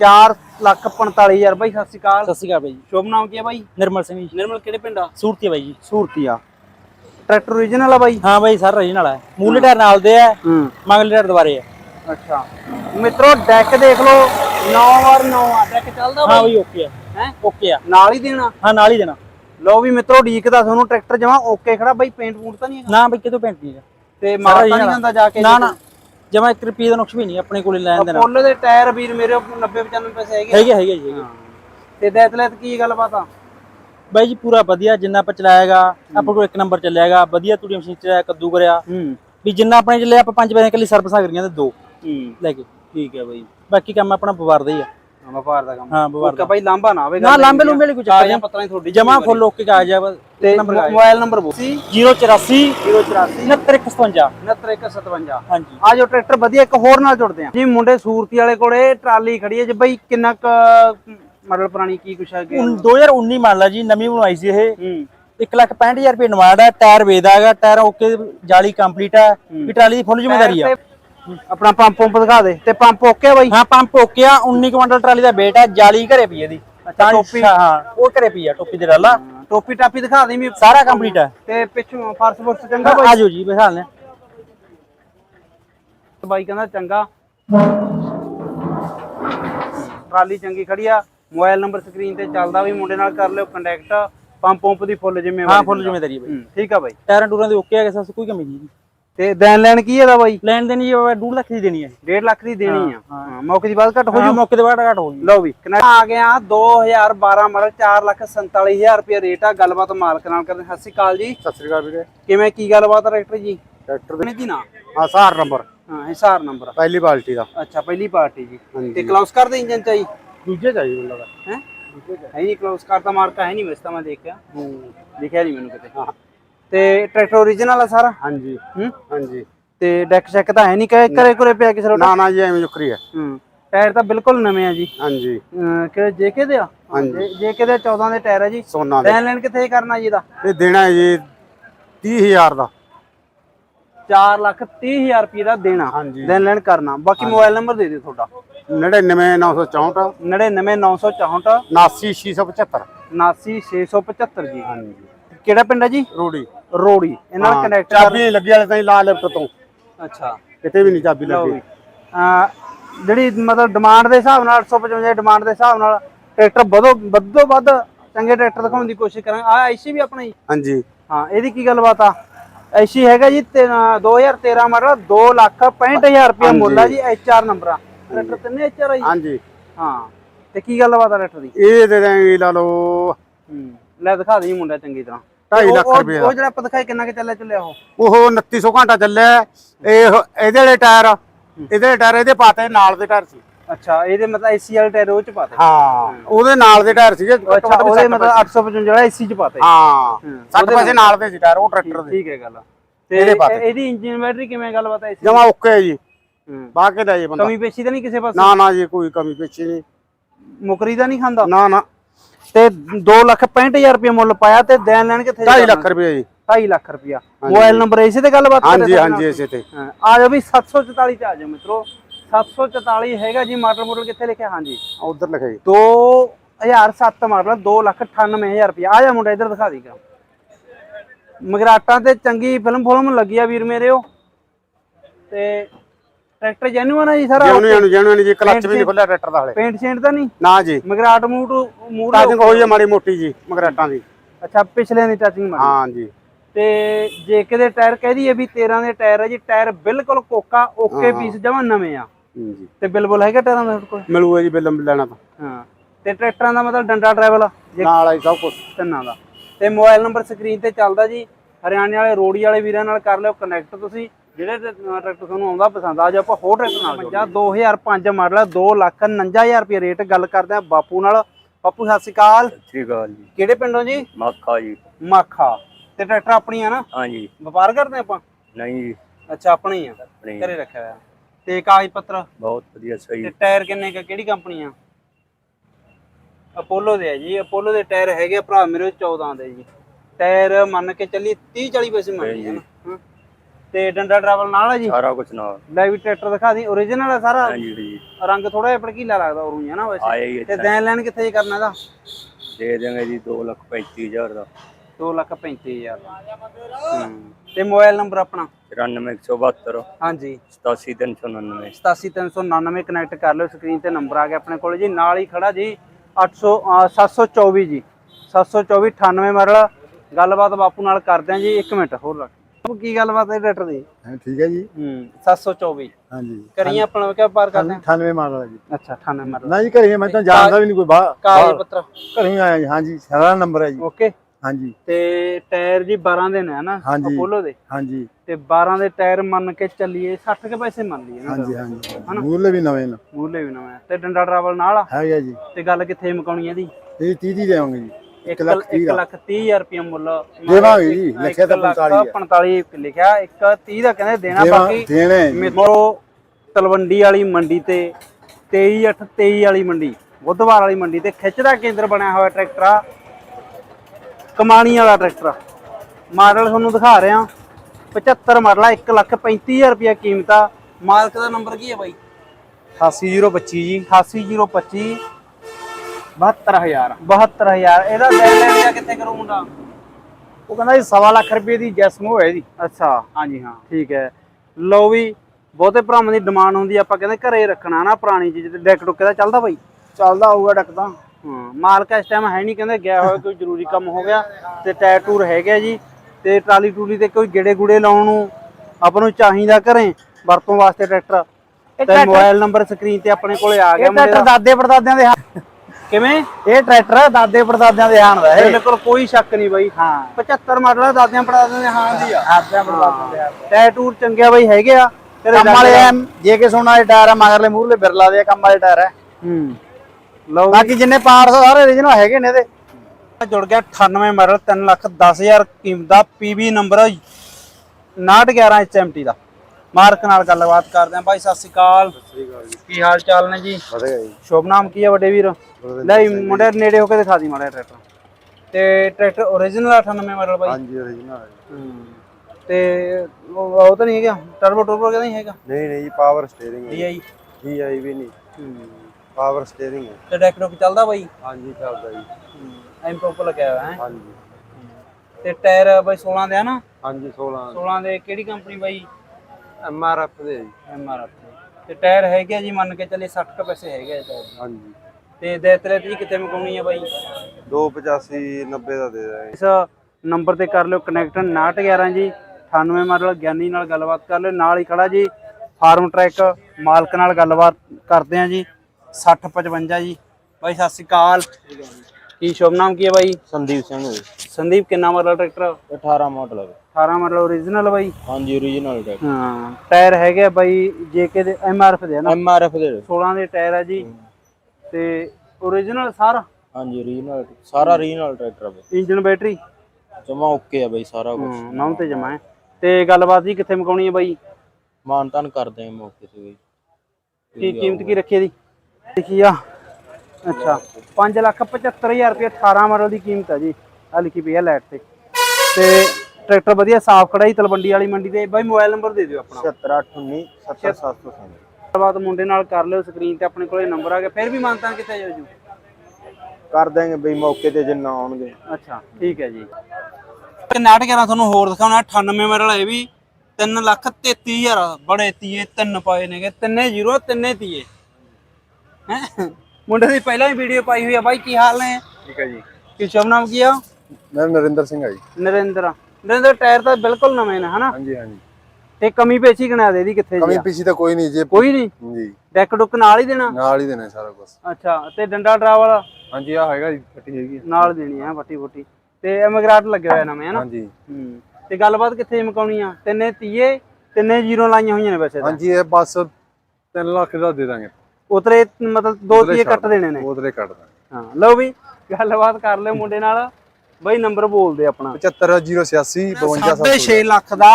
4 ਲੱਖ 45000 ਬਾਈ ਸਤਿ ਸ਼੍ਰੀ ਅਕਾਲ। ਸਤਿ ਸ਼੍ਰੀ ਅਕਾਲ ਬਾਈ ਜੀ। ਸ਼ੁਭ ਨਾਮ ਕੀ ਹੈ ਬਾਈ? ਨਿਰਮਲ ਸਿੰਘ ਜੀ। ਨਿਰਮਲ ਕਿਹੜੇ ਪਿੰਡ ਆ? ਸੂਰਤੀ ਆ ਬਾਈ ਜੀ। ਸੂਰਤੀਆ। ਟਰੈਕਟਰ ਓਰੀਜਨਲ ਆ ਬਾਈ? ਹਾਂ ਬਾਈ ਸਾਰਾ ਰੀਜਨਲ ਹੈ ਮੂਲੇ ਟਾਇਰ ਨਾਲ ਦੇ ਆ ਹੂੰ। ਮਗਲੇ ਟਾਇਰ ਦੁਬਾਰੇ ਆ। ਅੱਛਾ। ਮਿੱਤਰੋ ਡੈਕ ਦੇਖ ਲਓ। 9 ਵਾਰ 9 ਆ। ਡੈਕ ਚੱਲਦਾ ਹਾਂ ਬਾਈ ਓਕੇ ਆ। ਹੈ? ਓਕੇ ਆ। ਨਾਲ ਹੀ ਦੇਣਾ? ਹਾਂ ਨਾਲ ਹੀ ਦੇਣਾ। ਲਓ ਵੀ ਮਿੱਤਰੋ ਡੀਕਦਾ ਤੁਹਾਨੂੰ ਟਰੈਕਟਰ ਜਮਾ ਓਕੇ ਖੜਾ। ਬਾਈ ਪੇਂਟ ਪੂੰਟ ਤਾਂ ਨਹੀਂ ਹੈਗਾ? ਨਾ ਬਾਈ ਕਿਤੋਂ ਪੈਂਟ ਨਹੀਂ ਮਾਰ ਤਾਂ original ਨਹੀਂ ਆ। ਜਾਂਦਾ ਜਾ ਕੇ ਨਾ ਨਾ। ਜਮਾ 1 ਰੁਪਏ ਦਾ ਨੁਕਸ ਵੀ ਨਹੀਂ ਆਪਣੇ ਕੋਲੇ ਲੈਣ ਦੇਣਾ। ਫੁੱਲ ਦੇ ਟਾਇਰ ਵੀਰ ਮੇਰੇ 90 95 ਪੈਸੇ ਹੈਗੇ ਹੈਗੇ ਹੈਗੇ ਜੀ ਹੈਗੇ। ਤੇ ਦੈਤਲੈਤ ਕੀ ਗੱਲਬਾਤ ਆ? ਬਾਈ ਜੀ ਪੂਰਾ ਵਧੀਆ ਜਿੰਨਾ ਆਪਾਂ ਚਲਾਏਗਾ ਆਪਾਂ ਕੋਲ ਇੱਕ ਨੰਬਰ ਚੱਲਿਆਗਾ ਵਧੀਆ ਤੂੜੀ ਮਸ਼ੀਨ ਚ ਕੱਦੂ ਕਰਿਆ ਹੂੰ। ਵੀ ਜਿੰਨਾ ਆਪਣੇ ਚੱਲਿਆ ਆਪਾਂ ਪੰਜ ਪੈਸੇ ਕੱਲੀ ਸਰਵਿਸਾਂ ਕਰੀਆਂ ਤੇ ਦੋ। ਹੂੰ। ਲੈ ਕੇ। ਠੀਕ ਹੈ ਬਾਈ। ਬਾਕੀ ਕੰਮ ਆਪਣਾ ਵਪਾਰ ਦਾ ਹੀ ਆ। ਵਪਾਰ ਦਾ ਕੰਮ। ਹਾਂ ਵਪਾਰ ਓਕੇ ਦਾ। ਬਾਈ ਲਾਂਬਾ ਨਾ ਆਵੇ ਨਾ ਲਾਂਬੇ ਲੂੰਬੇ ਲਈ ਕੋਈ ਚੱਕਰ ਕਾਗਜ਼ਾਂ ਨਹੀਂ। ਪੱਤਰਾਂ ਦੀ ਤੁਹਾਡੀ ਜਮਾ ਫੁੱਲ ਓਕੇ ਕਾਗਜ਼ ਆ ਬਸ ਤੇ ਨੰਬਰ ਕਾਗਜ਼ ਮੋਬਾਈਲ ਨੰਬਰ ਬੋਲ। ਸੀ 084 084 6957 6957 ਹਾਂਜੀ। ਆ ਜੋ ਟਰੈਕਟਰ ਵਧੀਆ ਇੱਕ ਹੋਰ ਨਾਲ ਜੁੜਦੇ ਆ ਜੀ ਮੁੰਡੇ ਸੂਰਤੀ ਵਾਲੇ ਕੋਲੇ ਟਰਾਲੀ ਖੜੀ ਹੈ ਜੀ। ਬਾਈ ਕਿੰਨਾ ਕ ਮਾਡਲ ਪੁਰਾਣੀ ਕੀ ਕੁਛ ਉਨ- 2019 ਮੰਨ ਲਾ ਜੀ ਨਵੀਂ ਬਣਵਾਈ ਸੀ ਇਹ। ਹੂੰ। 165000 ਰੁਪਏ ਨਵਾੜ ਹੈ ਟਾਇਰ ਵੇਦਾ ਹੈਗਾ ਟਾਇਰ ਓਕੇ ਜਾਲੀ ਕੰਪਲੀਟ ਹੈ। ਟਰਾਲੀ ਦੀ ਫੁੱਲ ਜ਼ਿੰਮੇਵਾਰੀ ਆ। ਆਪਣਾ ਪੰਪ ਪੰਪ ਦਿਖਾ ਦੇ। ਤੇ ਪੰਪ ਓਕੇ ਆ ਬਾਈ? ਹਾਂ ਪੰਪ ਓਕੇ ਆ। 19 ਕੁਇੰਟਲ ਟਰਾਲੀ ਦਾ weight ਹੈ ਜਾਲੀ ਘਰੇ ਪਈ ਇਹਦੀ। ਅੱਛਾ, ਟੋਪੀ। ਹਾਂ ਉਹ ਘਰੇ ਪਈ ਆ ਟੋਪੀ ਦੇ ਰਾਲਾ ਟੋਪੀ ਟਾਪੀ ਦਿਖਾ ਦੇ ਵੀ। ਸਾਰਾ ਕੰਪਲੀਟ ਹੈ ਤੇ ਪਿੱਛੋਂ ਫਰਸ਼ ਫੁਰਸ਼ ਚੰਗਾ ਬਾਈ? ਆਜੋ ਜੀ ਬਿਹਾਲ ਨੇ ਬਾਈ ਕਹਿੰਦਾ ਚੰਗਾ। ਟਰਾਲੀ ਚੰਗੀ ਖੜੀ ਆ। ਮੋਬਾਈਲ ਨੰਬਰ ਸਕਰੀਨ ਤੇ ਚੱਲਦਾ ਵੀ ਮੁੰਡੇ ਨਾਲ ਕਰ ਲਿਓ ਕੰਟੈਕਟ ਪੰਪ ਪੰਪ ਦੀ ਫੁੱਲ ਜ਼ਿੰਮੇਵਾਰੀ। ਹਾਂ ਫੁੱਲ ਜ਼ਿੰਮੇਵਾਰੀ ਬਾਈ। ਠੀਕ ਆ ਬਾਈ। ਟਾਇਰਾਂ ਟੂਰਾਂ ਦੇ ਓਕੇ ਹੈਗੇ ਸਸ ਕੋਈ ਕਮੀ ਨਹੀਂ ਜੀ। ਤੇ ਦੇਣ ਲੈਣ ਕੀ ਇਹਦਾ ਬਾਈ? ਲੈਣ ਦੇਣੀ ਜੀ 2 ਲੱਖ ਦੀ ਦੇਣੀ ਹੈ। 1.5 ਲੱਖ ਦੀ ਦੇਣੀ ਆ। ਹਾਂ। ਹਾਂ, ਮੌਕੇ ਦੀ ਬਾਤ ਘੱਟ ਹੋ ਹਾਂ ਜੂ? ਮੌਕੇ ਤੇ ਬਾਅਦ ਘਟ ਹੋ ਗਈ ਲਓ ਵੀ ਆ ਗਿਆ 2012 ਮਾਡਲ 4 ਲੱਖ 47000 ਰੁਪਏ ਰੇਟ ਆ। ਗੱਲਬਾਤ ਮਾਲਕ ਨਾਲ ਕਰਦੇ ਸਤਿ ਸ਼੍ਰੀ ਅਕਾਲ ਜੀ। ਸਤਿ ਸ੍ਰੀ ਅਕਾਲ ਵੀਰੇ। ਕਿਵੇਂ ਕੀ ਗੱਲਬਾਤ ਆ ਟਰੈਕਟਰ ਜੀ? ਟਰੈਕਟਰ ਨੇ ਜੀ ਨਾ? ਹਾਂ ਸਾਰ ਨੰਬਰ। ਹਾਂ ਹਿਸਾਰ ਨੰਬਰ ਪਹਿਲੀ ਬਾਲਟੀ ਦਾ। ਅੱਛਾ ਪਹਿਲੀ ਪਾਰਟੀ ਜੀ। ਤੇ ਕਲੌਸ ਕਰਦੇ ਇੰਜਨ ਚਾਹੀ ਦੂਜੇ ਚਾਹੀਏ ਮੈਨੂੰ ਲੱਗਦਾ। ਹੈ? ਹੈ ਨਹੀਂ ਕਲੋਜ਼ ਕਰਦਾ ਮਾਰਕਾ ਹੈ ਨਹੀਂ ਵੈਸੇ ਤਾਂ ਮੈਂ ਦੇਖਿਆ। ਦਿਖਿਆ ਨਹੀਂ ਮੈਨੂੰ ਕਿਤੇ। ਤੇ ਟਰੈਕਟਰ ਓਰੀਜਨਲ ਆ ਸਾਰਾ? ਹਾਂਜੀ। ਹੂੰ? ਹਾਂਜੀ। ਤੇ ਡੈਕ ਸ਼ੈਕ ਤਾਂ ਹੈ ਨਹੀਂ ਕਰੇ ਕਰੇ ਕੁਰੇ ਪਿਆ ਕਿਸੇ ਰੋਡ ਨਾ ਨਾ ਜੀ ਐਵੇਂ ਜੁਕਰੀ ਹੈ ਹੂੰ। ਟਾਇਰ ਤਾਂ ਬਿਲਕੁਲ ਨਵੇਂ ਆ ਜੀ। ਹਾਂਜੀ। ਕਿ ਜੇਕੇ ਦੇ ਆ? ਹਾਂਜੀ। ਜੇਕੇ ਦੇ 14 ਦੇ ਟਾਇਰ ਆ ਜੀ। ਸੋਨਾ ਦੇ। ਲੈਣ ਕਿੱਥੇ ਕਰਨਾ ਜੀ ਦਾ ਇਹ ਦੇਣਾ ਹੈ ਜੀ 30000 ਦਾ। 4 ਲੱਖ 30 ਹਜ਼ਾਰ ਰੁਪਏ ਦਾ ਦੇਣਾ। ਹਾਂਜੀ। ਲੈਣ ਕਰਨਾ। ਬਾਕੀ ਮੋਬਾਈਲ ਨੰਬਰ ਦੇ ਦਿਓ ਤੁਹਾਡਾ। 99964 99964 79675 79675 ਜੀ। ਹਾਂਜੀ। ਕਿਹੜਾ ਪਿੰਡ ਹੈ ਜੀ? ਰੋੜੀ। ਰੋੜੀ। ਇਹਨਾਂ ਨਾਲ ਕਨੈਕਟ ਚਾਬੀ ਨਹੀਂ ਲੱਗੀ ਵਾਲੇ ਤਾਂ ਲਾ ਲਿਫਟ ਤੋਂ। ਅੱਛਾ। ਕਿਤੇ ਵੀ ਨਹੀਂ ਚਾਬੀ ਲੱਗੀ। ਜਿਹੜੀ ਮਤਲਬ ਡਿਮਾਂਡ ਦੇ ਹਿਸਾਬ ਨਾਲ 855 ਡਿਮਾਂਡ ਦੇ ਹਿਸਾਬ ਨਾਲ ਟਰੈਕਟਰ ਵਧੋ ਵੱਧੋ ਵੱਧ ਚੰਗੇ ਟਰੈਕਟਰ ਦਿਖਾਉਣ ਦੀ ਕੋਸ਼ਿਸ਼ ਕਰਾਂਗੇ। ਆ ਐਸੀ ਵੀ ਆਪਣਾ? ਹੀ ਹਾਂਜੀ। ਹਾਂ ਇਹਦੀ ਕੀ ਗੱਲਬਾਤ ਆ? ਐਸੀ ਹੈਗਾ ਜੀ ਤੇ, ਅਹ, 2013 ਮਾਡਲ 2 ਲੱਖ 65000 ਰੁਪਏ ਮੁੱਲ ਆ ਜੀ ਐਚਆਰ ਨੰਬਰ ਆ। ਟਰੈਕਟਰ ਤਿੰਨੇ ਐਚਆਰ ਆ ਜੀ। ਹਾਂਜੀ। ਹਾਂ ਤੇ ਕੀ ਗੱਲਬਾਤ ਆ ਟਰੈਕਟਰ ਦੀ? ਇਹ ਦੇ ਦਾਂਗੇ ਲਾ ਲਓ। ਲੈ ਦਿਖਾ ਦੇ ਮੁੰਡਾ ਚੰਗੀ ਤਰ੍ਹਾਂ। 2.5 ਉਹ- ਲੱਖ ਉਹ- ਰੁਪਏ ਉਹ ਜਿਹੜਾ ਆਪਾਂ ਦਿਖਾਏ ਕਿੰਨਾ ਕਿ ਚੱਲਿਆ ਚੱਲਿਆ ਉਹ? ਉਹ 2900 ਘੰਟਾ ਚੱਲਿਆ ਇਹ ਇਹਦੇ ਵਾਲੇ ਟਾਇਰ ਇਹਦੇ ਵਾਲੇ ਟਾਇਰ ਇਹਦੇ ਪਾਤੇ ਨਾਲ ਦੇ ਟਾਇਰ ਸੀ। ਅੱਛਾ ਇਹਦੇ ਮਤਲਬ ਏਸੀ ਵਾਲੇ ਟਾਇਰ ਉਹ ਚ ਪਾਤੇ? ਹਾਂ ਉਹਦੇ ਨਾਲ ਦੇ ਟਾਇਰ ਸੀਗੇ ਘੱਟੋ ਅੱਛਾ ਘੱਟ ਵੀ ਉਹਦੇ ਸੱਠ ਮਤਲਬ 855 ਜਿਹੜਾ ਏਸੀ ਚ ਪਾਤੇ। ਹਾਂ। 60 ਪੈਸੇ ਨਾਲ। ਦੇ ਸੀ ਟਾਇਰ ਉਹ ਟਰੈਕਟਰ ਦੇ। ਠੀਕ ਹੈ ਗੱਲ। ਤੇ ਇਹਦੇ ਪਾਤੇ। ਇਹ- ਇਹਦੀ ਇੰਜਨ ਬੈਟਰੀ ਕਿਵੇਂ ਗੱਲਬਾਤ ਹੈ ਜਮਾ ਓਕੇ ਹੈ ਜੀ। ਬਾਕੀ ਦਾ ਜੀ ਬੰਦਾ। ਕਮੀ ਪੇਸ਼ੀ ਤਾਂ ਨਹੀਂ ਕਿਸੇ ਪਾਸੇ? ਨਾ ਨਾ ਜੀ ਕੋਈ ਕਮੀ ਪੇਸ਼ੀ ਨਹੀਂ। ਮੁਕਰੀ ਦਾ ਨਹੀਂ ਖਾਂਦਾ? ਨਾ ਨਾ। ਤੇ 2 ਲੱਖ 65000 ਰੁਪਏ ਮੁੱਲ ਪਾਇਆ ਤੇ ਦੇਣ ਲੈਣ ਕਿੱਥੇ 2.5 ਲੱਖ ਰੁਪਏ ਜੀ। 2.5 ਲੱਖ ਰੁਪਇਆ। ਮੋਬਾਈਲ ਨੰਬਰ ਇਸੇ ਤੇ ਗੱਲਬਾਤ ਕਰੇ ਹਾਂਜੀ ਹਾਂਜੀ। ਇਸੇ ਤੇ। ਆ ਜਾਓ ਵੀ 744 ਚ ਆ ਜਾਓ ਮਿੱਤਰੋ। 744 ਹੈਗਾ ਜੀ ਮਾਡਲ ਮਾਡਲ ਕਿੱਥੇ ਲਿਖਿਆ? ਹਾਂਜੀ। ਉਧਰ ਲਿਖਿਆ ਜੀ। 2007 ਮਾਡਲ 2 ਲੱਖ 98000 ਰੁਪਇਆ। ਆ ਜਾ ਮੁੰਡਾ ਇੱਧਰ ਦਿਖਾ ਦੇਗਾ ਮਗਰਾਟਾਂ ਤੇ ਚੰਗੀ ਫਿਲਮ ਫਿਲਮ ਲੱਗੀ ਆ ਵੀਰ ਮੇਰੇ ਉਹ। ਤੇ ਟਰੈਕਟਰ ਜੈਨੂਅਨ ਆ ਜੀ ਸਾਰਾ? ਜੈਨੂਨ ਜੈਨੂਨ ਜੈਨੂਨ ਜੀ ਕਲੱਚ ਵੀ ਨਹੀਂ ਖੁੱਲਿਆ ਟਰੈਕਟਰ ਦਾ ਹਲੇ। ਪੇਂਟ ਸ਼ੇਂਟ ਤਾਂ ਨਹੀਂ? ਨਾ ਜੀ। ਮਗਰਾਟ ਮੂਟ ਮੂਡ ਟਾਜਿੰਗ ਹੋਈ ਹੈ ਮਾੜੀ ਮੋਟੀ ਜੀ ਮਗਰਾਟਾਂ ਦੀ। ਅੱਛਾ ਪਿਛਲੇ ਦੀ ਟੱਚਿੰਗ ਮਾਰੀ ਹਾਂ ਜੀ। ਤੇ ਜੇਕੇ ਦੇ ਟਾਇਰ ਕਹਿ ਦਈਏ ਵੀ 13 ਦੇ ਟਾਇਰ ਆ ਜੀ ਟਾਇਰ ਬਿਲਕੁਲ ਕੋਕਾ ਓਕੇ ਪੀਸ ਜਮਾ ਨਵੇਂ ਆ। ਜੀ। ਤੇ ਬਿਲਬੁਲ ਹੈਗਾ ਟਾਇਰਾਂ ਦਾ ਕੋਲ? ਮਿਲੂਗਾ ਜੀ ਬਿੱਲ ਲੈਣਾ ਤਾਂ। ਹਾਂ। ਤੇ ਟਰੈਕਟਰਾਂ ਦਾ ਮਤਲਬ ਡੰਡਾ ਟਰੈਵਲ ਨਾਲ ਆਈ ਸਭ ਕੁਝ ਤਿੰਨਾਂ ਦਾ। ਤੇ ਮੋਬਾਈਲ ਨੰਬਰ ਸਕਰੀਨ ਤੇ ਚੱਲਦਾ ਜੀ। ਹਰਿਆਣੇ ਵਾਲੇ ਰੋੜੀ ਵਾਲੇ ਵੀਰਾਂ ਨਾਲ ਕਰ ਲਿਓ ਕਨੈਕਟ ਤੁਸੀਂ। ਜਿਹੜੇ ਟਰੈਕਟਰ ਤੁਹਾਨੂੰ ਆਉਂਦਾ ਪਸੰਦ ਆ ਜਾ ਆਪਾਂ ਹੋਰ ਟਰੈਕਟਰ ਨਾਲ ਜੋੜਦੇ 2005 ਮਾਡਲ 2 ਲੱਖ 59000 ਰੁਪਏ ਰੇਟ ਗੱਲ ਕਰਦੇ ਆ ਬਾਪੂ ਨਾਲ। ਬਾਪੂ ਸਤਿ ਸ਼੍ਰੀ ਅਕਾਲ। ਠੀਕ ਆ ਜੀ। ਕਿਹੜੇ ਪਿੰਡੋਂ ਜੀ? ਮੱਖਾ ਜੀ। ਮਾਖਾ। ਤੇ ਟਰੈਕਟਰ ਆਪਣੀ ਆ ਨਾ ਹਾਂਜੀ ਵਪਾਰ ਕਰਦੇ ਆਪਾਂ? ਨਹੀਂ ਜੀ। ਅੱਛਾ ਆਪਣੀ ਆ। ਆਪਣੀ ਘਰੇ ਰੱਖਿਆ ਹੋਇਆ। ਤੇ ਕਾਗਜ਼ ਪੱਤਰ? ਬਹੁਤ ਵਧੀਆ ਸਹੀ। ਤੇ ਟਾਇਰ ਕਿੰਨੇ ਕ ਕਿਹੜੀ ਕੰਪਨੀ ਆ? ਅਪੋਲੋ ਦੇ ਆ ਜੀ। ਅਪੋਲੋ ਦੇ ਟਾਇਰ ਹੈਗੇ ਆ ਭਰਾ ਮੇਰੇ 14 ਦੇ ਜੀ। ਟਾਇਰ ਮੰਨ ਕੇ ਚੱਲੀ 30 40 ਪੈਸੇ ਮੰਨ ਹਾਂਜੀ। ਤੇ ਡੰਡਾ ਟਰੈਵਲ ਨਾਲ ਆ ਜੀ? ਸਾਰਾ ਕੁਝ ਨਾਲ। ਲੈ ਵੀ ਟਰੈਕਟਰ ਦਿਖਾ ਦੀ origignal ਹੈ ਸਾਰਾ। ਹਾਂਜੀ ਜੀ ਰੰਗ ਥੋੜਾ ਜਿਹਾ ਭੜਕੀਲਾ ਲੱਗਦਾ ਉਰੋਂ ਹੀ ਹੈ ਨਾ ਵੈਸੇ। ਹੀ ਤੇ। ਦੇਣ ਲੈਣ ਕਿੱਥੇ ਜੀ ਕਰਨਾ ਇਹਦਾ? ਦੇ ਦੇਵਾਂਗੇ ਜੀ 2 ਲੱਖ 35000 ਦਾ। 2 ਲੱਖ 35000 ਹੂੰ। ਤੇ ਮੋਬਾਈਲ ਨੰਬਰ ਆਪਣਾ? 94172 ਹਾਂਜੀ। 87399 87399 ਕਨੈਕਟ ਕਰ ਲਿਓ ਸਕਰੀਨ ਤੇ ਨੰਬਰ ਆ ਗਿਆ ਆਪਣੇ ਕੋਲ ਜੀ। ਨਾਲ ਹੀ ਖੜਾ ਜੀ 800 ਅ, 724 ਜੀ। 724 98 ਮਰਲ। ਗੱਲਬਾਤ ਬਾਪੂ ਨਾਲ ਕਰਦੇ ਆ ਜੀ 1 ਮਿੰਟ ਹੋਰ ਰੱਖ। ਬਾਪੂ ਕੀ ਗੱਲਬਾਤ ਹੈ ਟਰੈਕਟਰ ਦੀ? ਹਾਂ ਠੀਕ ਹੈ ਜੀ। ਹੂੰ 724 ਹਾਂਜੀ। ਕਰੀਏ ਆਪਣਾ ਕਿਆ ਪਾਰ ਕਰਦੇ? ਆ 98 ਮਾਡਲ ਹੈ ਜੀ। ਅੱਛਾ 98 ਮਰਲ ਨਾ ਜੀ ਘਰੇ ਮੈਂ ਤਾਂ ਜਾਣਦਾ ਵੀ ਨਹੀਂ ਕੋਈ ਬਾਹਰ ਕਾਗਜ਼ ਪੱਤਰ। ਘਰੇ ਹੀ ਆਇਆ ਜੀ ਹਾਂਜੀ ਸਾਰਾ ਨੰਬਰ ਹੈ ਜੀ। ਓਕੇ। ਹਾਂਜੀ। ਤੇ ਟਾਇਰ ਜੀ 12 ਦੇ ਨੇ ਹਨਾ। ਅਪੋਲੋ ਦੇ? ਹਾਂਜੀ। ਤੇ 12 ਦੇ ਟਾਇਰ ਮੰਨ ਕੇ ਚੱਲੀਏ 60 ਕੇ ਪੈਸੇ ਮੰਨ ਲਈਏ ਹਾਂਜੀ ਹਾਂਜੀ। ਮੂਲੇ ਵੀ ਨਵੇਂ ਨੇ। ਮੂਲੇ ਵੀ ਨਵਾਂ ਤੇ ਡੰਡਾ ਟਰੈਵਲ ਨਾਲ ਆ? ਹੈਗਾ ਜੀ। ਤੇ ਗੱਲ ਕਿੱਥੇ ਮੁਕਾਉਣੀ ਇਹਦੀ? ਇਹ 30 ਦੀ ਦੇਵਾਂਗੇ ਜੀ। 1 ਲੱਖ 1 ਲੱਖ 30000 ਰੁਪਏ ਮੁੱਲ ਦੇਵਾਂਗੇ ਜੀ, ਹਾਂ, ਲਿਖਿਆ ਤਾਂ ਇੱਕ ਲੱਖ 45 ਹੈ। 45 ਲਿਖਿਆ 1 30 ਦਾ ਕਹਿੰਦੇ ਦੇਣਾ ਦੇਵਾਂ ਬਾਕੀ ਦੇਣੇ ਜੀ। ਮਿੱਤਰੋ ਤਲਵੰਡੀ ਵਾਲੀ ਮੰਡੀ ਤੇ 23 8 23 ਵਾਲੀ ਮੰਡੀ ਬੁੱਧਵਾਰ ਵਾਲੀ ਮੰਡੀ ਤੇ ਖਿੱਚਦਾ ਕੇਂਦਰ ਬਣਿਆ ਹੋਇਆ ਟਰੈਕਟਰ ਆ ਕਮਾਣੀ ਵਾਲਾ ਟਰੈਕਟਰ ਮਾਡਲ ਤੁਹਾਨੂੰ ਦਿਖਾ ਰਿਹਾ 75 ਮਾਡਲ ਆ 1 ਲੱਖ 35000 ਰੁਪਏ ਕੀਮਤ ਆ। ਮਾਲਕ ਦਾ ਨੰਬਰ ਕੀ ਹੈ ਬਾਈ? 88025 ਜੀ। 88025 72000 72000 ਇਹਦਾ ਦਿਲ ਲੈਣ ਜਾਂ ਕਿੱਥੇ ਕਰੂ ਮੁੰਡਾ? ਉਹ ਕਹਿੰਦਾ ਜੀ ਸਵਾ ਲੱਖ ਰੁਪਏ ਦੀ ਜੈਸਮੋ ਹੋਇਆ ਜੀ। ਅੱਛਾ। ਹਾਂਜੀ ਹਾਂ। ਠੀਕ ਹੈ। ਲਓ ਵੀ ਬਹੁਤੇ ਭਰਾਵਾਂ ਦੀ ਡਿਮਾਂਡ ਹੁੰਦੀ ਆ, ਆਪਾਂ ਕਹਿੰਦੇ ਘਰੇ ਰੱਖਣਾ ਨਾ ਪੁਰਾਣੀ ਚੀਜ਼ ਤੇ ਡੈਕ ਡੁੱਕੇ ਦਾ ਚੱਲਦਾ ਬਾਈ। ਚੱਲਦਾ ਹੋਊਗਾ ਡੱਕਦਾ ਹਾਂ ਮਾਲਕ ਇਸ ਟਾਈਮ ਹੈ ਨਹੀਂ ਕਹਿੰਦੇ ਗਿਆ ਹੋਇਆ ਕੋਈ ਜ਼ਰੂਰੀ ਕੰਮ ਹੋ ਗਿਆ ਤੇ ਟਾਇਰ ਟੂਰ ਹੈਗਾ ਜੀ ਤੇ ਟਰਾਲੀ ਟੂਲੀ ਤੇ ਕੋਈ ਗੇੜੇ ਗੁੜੇ ਲਾਉਣ ਨੂੰ ਆਪਾਂ ਨੂੰ ਚਾਹੀਦਾ ਘਰੇ ਵਰਤੋਂ ਵਾਸਤੇ ਟਰੈਕਟਰ। ਤੇ ਮੋਬਾਈਲ ਨੰਬਰ ਸਕਰੀਨ ਤੇ ਆਪਣੇ ਕੋਲੇ ਆ ਗਿਆ ਇਹ ਟਰੈਕਟਰ ਦਾਦੇ ਪੜਦਾਦਿਆਂ ਦੇ ਕਿਵੇਂ? ਇਹ ਟਰੈਕਟਰ ਦਾਦੇ ਪੜਦਾਦਿਆਂ ਦੇ ਹਾਣ ਦਾ ਇਹ। ਮੇਰੇ ਕੋਲ ਕੋਈ ਸ਼ੱਕ ਨਹੀਂ ਬਾਈ। ਹਾਂ। 75 ਮਾਡਲ ਦਾਦਿਆਂ ਪੜਾਦਿਆਂ ਦੇ ਹਾਂ ਦੀ ਆ। ਦਾਦਿਆਂ ਪੜਦਾਦਿਆਂ ਦੇ ਹੱਥ ਟਾਇਰ ਟੂਰ ਚੰਗਿਆ ਬਾਈ ਹੈਗੇ ਆ। ਕੰਮ ਵਾਲੇ ਜੇ ਕੇ ਸੋਨਾ ਦੇ ਟਾਇਰ ਆ ਮਗਰਲੇ ਮੂਹਰਲੇ ਬਿਰਲਾ ਦੇ ਆ, ਕੰਮ ਵਾਲੇ ਟਾਇਰ ਹੈ ਹੂੰ। ਲਓ ਬਾਕੀ ਜਿੰਨੇ ਪਾਰਟਸ ਸਾਰੇ origignal ਹੈਗੇ ਨੇ ਇਹਦੇ। ਜੁੜ ਗਿਆ 98 ਮਾਡਲ 3 ਲੱਖ 10000 ਕੀਮਤ ਦਾ ਪੀਬੀ ਨੰਬਰ 911 HMT ਦਾ। ਮਾਰਕ ਨਾਲ ਗੱਲਬਾਤ ਕਰਦੇ ਆਂ ਭਾਈ ਸਤਿ ਸ਼੍ਰੀ ਅਕਾਲ। ਕੀ ਹਾਲ ਚਾਲ ਨੇ ਜੀ? ਵਧੀਆ ਜੀ। ਸ਼ੁਭ ਨਾਮ ਕੀ ਹੈ ਵੱਡੇ ਵੀਰ? ਲੈ ਵੀ ਮੁੰਡੇ ਨੇੜੇ ਹੋ ਕੇ ਦਿਖਾ ਦੀ ਮਾੜਾ ਟਰੈਕਟਰ ਤੇ ਟਰੈਕਟਰ origignal 98 ਮਾਡਲ ਬਾਈ? ਹਾਂਜੀ origignal ਹੈ ਹੂੰ। ਤੇ ਉਹ ਤਾਂ ਨਹੀਂ ਹੈਗਾ? ਟਰਬੋ ਟਰਬੋ ਕਿਹਦਾ ਨਹੀਂ ਹੈਗਾ? ਨਹੀਂ ਨਹੀਂ ਪਾਵਰ ਸਟੀਅਰਿੰਗ DI ਜੀ। ਆਈ ਵੀ ਨਹੀਂ। ਪਾਵਰ ਸਟੀਅਰਿੰਗ ਹੈ ਤੇ ਡੈਕ ਡੁੱਕ ਚੱਲਦਾ ਬਾਈ? ਹਾਂਜੀ ਚੱਲਦਾ ਜੀ। ਐਮ ਪ੍ਰੋਪ ਲੱਗਿਆ ਹੋਇਆ ਹੈ? ਹਾਂਜੀ। ਤੇ ਟਾਇਰ ਬਾਈ 16 ਦੇ ਆ ਨਾ? ਹਾਂਜੀ 16 16 ਦੇ ਕਿਹੜੀ ਕੰਪਨੀ ਬਾਈ? ਐਮ ਆਰ ਐਫ ਦੇ ਜੀ। ਐਮਆਰਐਫ ਤੇ ਟਾਇਰ ਹੈਗੇ ਆ ਜੀ ਮੰਨ ਕੇ ਚੱਲੇ 60 ਕੁ ਪੈਸੇ ਹੈਗੇ ਆ ਟਾਇਰ ਦੇ। ਹਾਂਜੀ। ਤੇ ਦੇਤਲੇ ਦੀ ਕਿੱਥੇ ਮਕਾਉਣੀ ਆ ਬਾਈ? 285 90 ਦਾ ਦੇ ਦਾਂਗੇ ਇਸ ਨੰਬਰ ਤੇ ਕਰ ਲਿਓ ਕਨੈਕਟ 911 ਜੀ 98 ਮਾਡਲ ਗਿਆਨੀ ਨਾਲ ਗੱਲਬਾਤ ਕਰ ਲਿਓ ਨਾਲ ਹੀ ਖੜਾ ਜੀ ਫਾਰਮ ਟਰੈਕ ਮਾਲਕ ਨਾਲ ਗੱਲਬਾਤ ਕਰਦੇ ਆ ਜੀ 60 55 ਜੀ। ਬਾਈ ਸਤਿ ਸ਼੍ਰੀ ਅਕਾਲ। ਕੀ ਸ਼ੁਭ ਨਾਮ ਕੀ ਹੈ ਬਾਈ? ਸੰਦੀਪ ਸਿੰਘ ਹੋਏ ਸੰਦੀਪ ਕਿੰਨਾ ਮਾਡਲ ਟਰੈਕਟਰ 18 ਮਾਡਲ ਹੈ 18 ਮਾਡਲ ਓਰੀਜਨਲ ਬਾਈ? ਹਾਂਜੀ origignal ਟੈਕ ਹਾਂ ਟਾਇਰ ਹੈਗੇ ਆ ਬਾਈ ਜੇਕੇ ਦੇ ਐਮਆਰਐਫ ਦੇ ਆ ਨਾ? ਐਮ ਆਰ ਐਫ ਦੇ। 16 ਦੇ ਟਾਇਰ ਆ ਜੀ। ਤੇ ਓਰੀਜਨਲ ਸਾਰਾ? ਹਾਂਜੀ origignal ਸਾਰਾ origignal ਟਰੈਕਟਰ ਬਈ। ਇੰਜਨ ਬੈਟਰੀ ਜਮਾ ਓਕੇ ਆ ਬਈ ਸਾਰਾ ਕੁਝ ਨਾਮ ਤੇ ਜਮਾ ਹੈ। ਤੇ ਗੱਲਬਾਤ ਜੀ ਕਿੱਥੇ ਮਕਾਉਣੀ ਹੈ ਬਾਈ? ਮਾਨਤਾਨ ਕਰਦੇ ਆ ਮੌਕੇ ਤੇ ਬਈ। ਕੀ ਕੀਮਤ ਕੀ ਰੱਖੀ ਇਹਦੀ? ਲਿਖੀ ਆ। ਅੱਛਾ 5 ਲੱਖ 75000 ਰੁਪਏ 18 ਮਾਡਲ ਦੀ ਕੀਮਤ ਹੈ ਜੀ। ਆ ਲਿਖੀ ਪਈ ਹੈ ਲੈਟ ਤੇ। ਤੇ ਟਰੈਕਟਰ ਵਧੀਆ ਸਾਫ਼ ਹੀ ਤਲਵੰਡੀ ਵਾਲੀ ਮੰਡੀ ਤੇ ਬਾਈ ਮੋਬਾਈਲ ਨੰਬਰ ਦੇ ਦਿਓ ਆਪਣਾ। 7819 70707 ਗੱਲਬਾਤ ਮੁੰਡੇ ਨਾਲ ਕਰ ਲਿਓ ਸਕਰੀਨ ਤੇ ਆਪਣੇ ਕੋਲੇ ਨੰਬਰ ਆ ਗਿਆ ਫਿਰ ਵੀ ਮਾਨਤਾ ਕਿੱਥੇ ਜਾਊ ਜੀ ਕਰ ਦਾਂਗੇ ਬਈ ਮੌਕੇ ਤੇ ਜਿੰਨਾ ਆਉਣਗੇ। ਅੱਛਾ ਠੀਕ ਹੈ ਜੀ। ਨਾਟਕ ਕਰਾਂ ਤੁਹਾਨੂੰ ਹੋਰ ਦਿਖਾਉਣਾ? 98 ਮਾਡਲ ਇਹ ਵੀ 3 ਲੱਖ 33000 ਬੜੇ ਤੀਏ ਤਿੰਨ ਪਾਏ ਨੇਗੇ। ਤਿੰਨੇ ਜ਼ੀਰੋ ਤਿੰਨੇ ਤੀਏ। ਹੈਂ? ਮੁੰਡੇ ਦੀ ਪਹਿਲਾਂ ਹੀ ਵੀਡੀਓ ਪਾਈ ਹੋਈ ਆ। ਬਾਈ ਕੀ ਹਾਲ ਨੇ? ਠੀਕ ਹੈ ਜੀ। ਕੀ ਸ਼ੁਭ ਨਾਮ ਕੀ ਆ? ਮੈਂ ਨਰਿੰਦਰ ਸਿੰਘ ਆ ਜੀ। ਨਰਿੰਦਰ। ਨਰਿੰਦਰ ਟਾਇਰ ਤਾਂ ਬਿਲਕੁਲ ਨਵੇਂ ਨੇ ਹਨਾ? ਹਾਂਜੀ ਹਾਂਜੀ। ਤੇ ਕਮੀ ਪੇਚੀ ਗਣਾ ਦੇ ਦੀ ਕਿੱਥੇ ਜੀ ਕਮੀ? ਪਿੱਛੀ ਤਾਂ ਕੋਈ ਨਹੀਂ ਜੇ ਕੋਈ ਨਹੀਂ? ਜੀ। ਡੈਕ ਡੁੱਕ ਨਾਲ ਹੀ ਦੇਣਾ? ਨਾਲ ਹੀ ਦੇਣਾ ਸਾਰਾ ਕੁਝ ਅੱਛਾ ਤੇ ਡੰਡਾ ਡਰਾਵਲ ਹਾਂਜੀ ਆ ਹੈਗਾ ਜੀ ਕੱਟੀ ਹੈਗੀ ਨਾਲ ਦੇਣੀ ਆ ਵੱਟੀ ਫੁੱਟੀ ਤੇ ਐਮਗਰਾਟ ਲੱਗੇ ਹੋਏ ਨਵੇਂ ਹਨਾ? ਹਾਂਜੀ। ਹੂੰ। ਤੇ ਗੱਲਬਾਤ ਕਿੱਥੇ ਮੁਕਾਉਣੀ ਆ? ਤਿੰਨੇ ਤੀਏ ਤਿੰਨੇ ਜ਼ੀਰੋ ਲਾਈਆਂ ਹੋਈਆਂ ਨੇ ਵੈਸੇ ਹਾਂਜੀ ਇਹ ਬਸ 3 ਲੱਖ ਦਾ ਦੇ ਦਾਂਗੇ। ਉਤਰੇ ਮਤਲਬ ਦੋ ਤੀਏ ਕੱਟ ਦੇਣੇ ਨੇ। ਉਧਰੇ ਕੱਟ ਦਾਂਗੇ। ਹਾਂ ਲਓ ਵੀ ਗੱਲਬਾਤ ਕਰ ਲਿਓ ਮੁੰਡੇ ਨਾਲ। ਬਈ ਨੰਬਰ ਬੋਲਦੇ ਆਪਣਾ। 75086 6.5 ਲੱਖ ਦਾ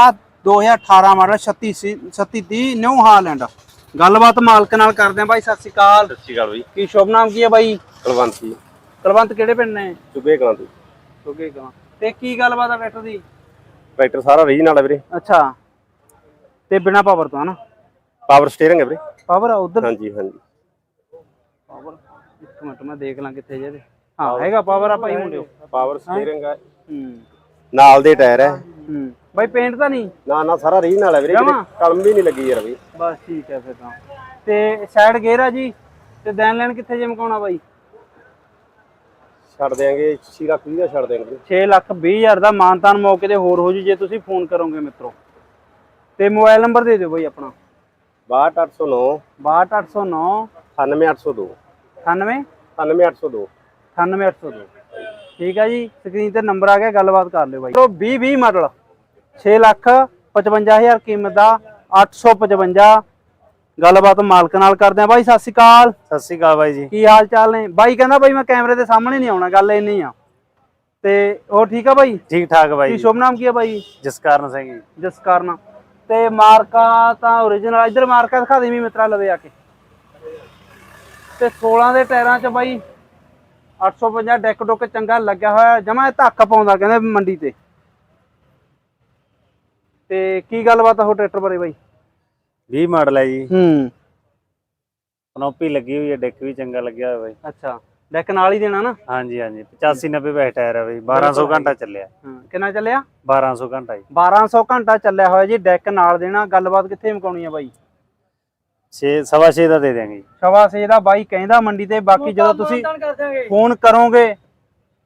2018 ਮਾਡਲ 36 3730 ਨਿਊ ਹਾਲੈਂਡ। ਗੱਲਬਾਤ ਮਾਲਕ ਨਾਲ ਕਰਦੇ ਆ ਬਾਈ ਸਤਿ ਸ਼੍ਰੀ ਅਕਾਲ। ਸਤਿ ਸ਼੍ਰੀ ਅਕਾਲ ਬਈ। ਕੀ ਸ਼ੁਭ ਨਾਮ ਕੀ ਹੈ ਬਾਈ? ਕੁਲਵੰਤ ਜੀ। ਕੁਲਵੰਤ ਕਿਹੜੇ ਪਿੰਡ ਨੇ? ਚੁਬੇ ਕਲਾਂ ਤੋਂ। ਓਕੇ ਗਾਂ ਤੇ ਕੀ ਗੱਲਬਾਤ ਆ ਟਰੈਕਟਰ ਦੀ? ਟਰੈਕਟਰ ਸਾਰਾ ਰੀਜਨਲ ਹੈ ਵੀਰੇ। ਅੱਛਾ। ਤੇ ਬਿਨਾ ਪਾਵਰ ਤੋਂ ਹਨਾ? ਪਾਵਰ ਸਟੀਅਰਿੰਗ ਹੈ ਵੀਰੇ। ਪਾਵਰ ਆ ਉਧਰ? ਹਾਂਜੀ ਹਾਂਜੀ। ਪਾਵਰ ਇੱਕ ਮਿੰਟ ਮੈਂ ਦੇਖ ਲਾਂ ਕਿੱਥੇ ਜੇ ਹਾਂ ਹੈਗਾ ਪਾਵਰ ਆ ਭਾਈ ਮੁੰਡਿਓ। ਪਾਵਰ ਸਟੀਅਰਿੰਗ ਹੈ? ਹੂੰ। ਨਾਲ ਦੇ ਟਾਇਰ ਹੈ। ਹੂੰ। ਬਾਈ ਪੇਂਟ ਤਾਂ ਨਹੀਂ? ਨਾ ਨਾ ਸਾਰਾ ਰੀਨ ਨਾਲ ਹੈ ਵੀਰੇ ਜਮਾਂ? ਕਲਮ ਵੀ ਨਹੀਂ ਲੱਗੀ ਯਾਰ ਵੀ ਬਸ ਠੀਕ ਹੈ ਫਿਰ ਤਾਂ। ਤੇ ਸਾਈਡ ਗੇਅਰ ਆ ਜੀ? ਤੇ ਦੇਣ ਲੈਣ ਕਿੱਥੇ ਜੇ ਮਕਾਉਣਾ ਬਾਈ? ਛੱਡ ਦੇਾਂਗੇ 6 ਲੱਖ ਵੀਹ ਦਾ ਛੱਡ ਦੇਾਂਗੇ ਵੀਰੇ। 6 ਲੱਖ 20 ਹਜ਼ਾਰ ਦਾ ਮਾਨਤਾਨ ਮੌਕੇ ਤੇ ਹੋਰ ਹੋ ਜੂ ਜੇ ਤੁਸੀਂ ਫੋਨ ਕਰੋਗੇ ਮਿੱਤਰੋ। ਤੇ ਮੋਬਾਈਲ ਨੰਬਰ ਦੇ ਦਿਓ ਬਾਈ ਆਪਣਾ। 62809 62809 98802 98 98802 98802 ਠੀਕ ਆ ਜੀ? ਸਕਰੀਨ ਤੇ ਨੰਬਰ ਆ ਗਿਆ ਗੱਲਬਾਤ ਕਰ ਲਿਓ ਬਾਈ। 20 20 ਮਾਡਲ 6 ਲੱਖ 55000 ਕੀਮਤ ਦਾ 855 ਗੱਲਬਾਤ ਮਾਲਕ ਨਾਲ ਕਰਦੇ ਆ ਬਾਈ ਸਤਿ ਸ਼੍ਰੀ ਅਕਾਲ। ਸਤਿ ਸ੍ਰੀ ਅਕਾਲ ਬਾਈ ਜੀ। ਕੀ ਹਾਲ ਚਾਲ ਨੇ? ਬਾਈ ਕਹਿੰਦਾ ਬਾਈ ਮੈਂ ਕੈਮਰੇ ਦੇ ਸਾਹਮਣੇ ਨਹੀਂ ਆਉਣਾ ਗੱਲ ਇੰਨੀ ਆ। ਤੇ ਹੋਰ ਠੀਕ ਆ ਬਾਈ? ਠੀਕ ਠਾਕ ਬਾਈ ਕੀ ਸ਼ੁਭ ਨਾਮ ਕੀ ਆ ਬਾਈ? ਜਸਕਰਨ ਸਿੰਘ ਜੀ। ਜਿਸ ਕਾਰਨ ਤੇ ਮਾਰਕਾ ਤਾਂ origignal ਇੱਧਰ ਮਾਰਕਾ ਦਿਖਾ ਦੇ ਵੀ ਮਿੱਤਰਾ ਲਵੇ ਆ ਕੇ। ਤੇ 16 ਦੇ ਟਾਇਰਾਂ 'ਚ ਬਾਈ 850 ਡੈਕ ਡੁੱਕ ਚੰਗਾ ਲੱਗਿਆ ਹੋਇਆ ਜਮਾ ਧੱਕ ਪਾਉਂਦਾ ਕਹਿੰਦੇ ਮੰਡੀ ਤੇ। ਤੇ ਕੀ ਗੱਲਬਾਤ ਆ ਉਹ ਟਰੈਕਟਰ ਬਾਰੇ ਬਾਈ? 20 ਮਾਡਲ ਹੈ ਜੀ। ਹੂੰ। ਕਨੋਪੀ ਲੱਗੀ ਹੋਈ ਹੈ ਡੈਕ ਵੀ ਚੰਗਾ ਲੱਗਿਆ ਹੋਇਆ ਬਾਈ। ਅੱਛਾ ਡੈਕ ਨਾਲ ਹੀ ਦੇਣਾ ਨਾ? ਹਾਂਜੀ ਹਾਂਜੀ। 85 90 ਬੈਠ ਟਾਇਰ ਹੈ ਬਾਈ 1200 ਘੰਟਾ ਚੱਲਿਆ। ਹਾਂ ਕਿੰਨਾ ਚੱਲਿਆ? 1200 ਘੰਟਾ ਜੀ। 1200 ਘੰਟਾ ਚੱਲਿਆ ਹੋਇਆ ਜੀ ਡੈਕ ਨਾਲ ਦੇਣਾ। ਗੱਲਬਾਤ ਕਿੱਥੇ ਮੁਕਾਉਣੀ ਆ ਬਾਈ? 6 ਸਵਾ 6 ਦਾ ਦੇ ਦਿਆਂਗੇ ਜੀ। ਸਵਾ ਦਾ ਬਾਈ ਕਹਿੰਦਾ ਮੰਡੀ ਤੇ ਬਾਕੀ ਜਦੋਂ ਤੁਸੀਂ ਫੋਨ ਕਰੋਗੇ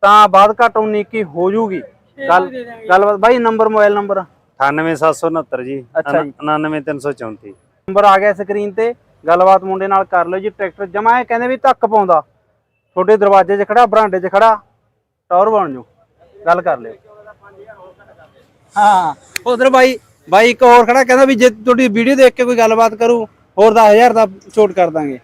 ਤਾਂ ਬਾਅਦ ਘੱਟ ਉਨੀ ਕੀ ਹੋ ਜੂਗੀ। ਗੱਲ ਗੱਲਬਾਤ ਬਾਈ ਨੰਬਰ ਮੋਬਾਈਲ ਨੰਬਰ? 98769 ਜੀ ਅੱਛਾ ਜੀ। 99334 ਨੰਬਰ ਆ ਗਿਆ ਸਕਰੀਨ ਤੇ ਗੱਲਬਾਤ ਮੁੰਡੇ ਨਾਲ ਕਰ ਲਿਓ ਜੀ ਟਰੈਕਟਰ ਜਮਾ ਇਹ ਕਹਿੰਦੇ ਵੀ ਧੱਕ ਪਾਉਂਦਾ। ਤੁਹਾਡੇ ਦਰਵਾਜ਼ੇ 'ਚ ਖੜਾ ਬਰਾਂਡੇ 'ਚ ਖੜਾ ਟੌਰ ਬਣ ਜੂ। ਗੱਲ ਕਰ ਲਿਓ। ਹਾਂ ਉਧਰ ਬਾਈ ਬਾਈ ਇੱਕ ਹੋਰ ਖੜਾ ਕਹਿੰਦਾ ਵੀ ਜੇ ਤੁਹਾਡੀ ਵੀਡੀਓ ਦੇਖ ਕੇ ਕੋਈ ਗੱਲਬਾਤ ਕਰੂ ਹੋਰ 10000 ਦਾ ਛੋਟ ਕਰ ਦਾਂਗੇ।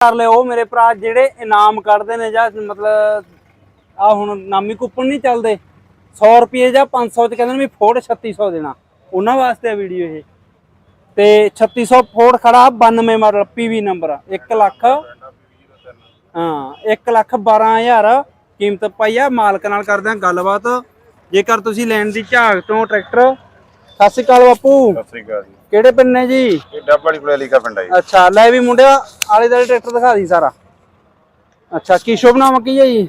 ਕਰ ਲਿਓ, ਉਹ ਮੇਰੇ ਭਰਾ ਜਿਹੜੇ ਇਨਾਮ ਕੱਢਦੇ ਨੇ ਜਾਂ ਮਤਲਬ ਆ ਹੁਣ ਨਾਮੀ ਕੂਪਨ ਨਹੀਂ ਚੱਲਦੇ 100 ਰੁਪਏ ਜਾਂ 500 ਚ ਕਹਿੰਦੇ ਨੇ ਵੀ ਫੋੜ 3600 ਦੇਣਾ। ਉਹਨਾਂ ਵਾਸਤੇ ਆ ਵੀਡੀਓ ਇਹ। ਤੇ 3600 ਫੋੜ ਖੜਾ 92 ਮਾਡਲ ਪੀਵੀ ਨੰਬਰ 1 ਲੱਖ, ਹਾਂ 1 ਲੱਖ 12000 ਕੀਮਤ ਪਾਈ ਆ। ਮਾਲਕ ਨਾਲ ਕਰਦੇ ਆ ਗੱਲਬਾਤ। ਜੇਕਰ ਤੁਸੀਂ ਲੈਣ ਦੀ ਝਾਕ ਤੋਂ ਟਰੈਕਟਰ ਸਤਿ ਸ਼੍ਰੀ ਅਕਾਲ ਬਾਪੂ। ਸਤਿ ਸ੍ਰੀ ਅਕਾਲ ਜੀ। ਕਿਹੜੇ ਪਿੰਡ ਨੇ ਜੀ? ਇਹ ਡੱਬ ਵਾਲੀ ਕੋਲੇ ਲੀਕਾ ਪਿੰਡ ਆ ਜੀ। ਅੱਛਾ ਲੈ ਵੀ ਮੁੰਡਿਆ ਆਲੇ ਦਾਲੇ ਟਰੈਕਟਰ ਦਿਖਾ ਦੀ ਸਾਰਾ। ਅੱਛਾ ਕੀ ਸ਼ੁਭ ਨਾਮ ਕੀ ਹੈ ਜੀ?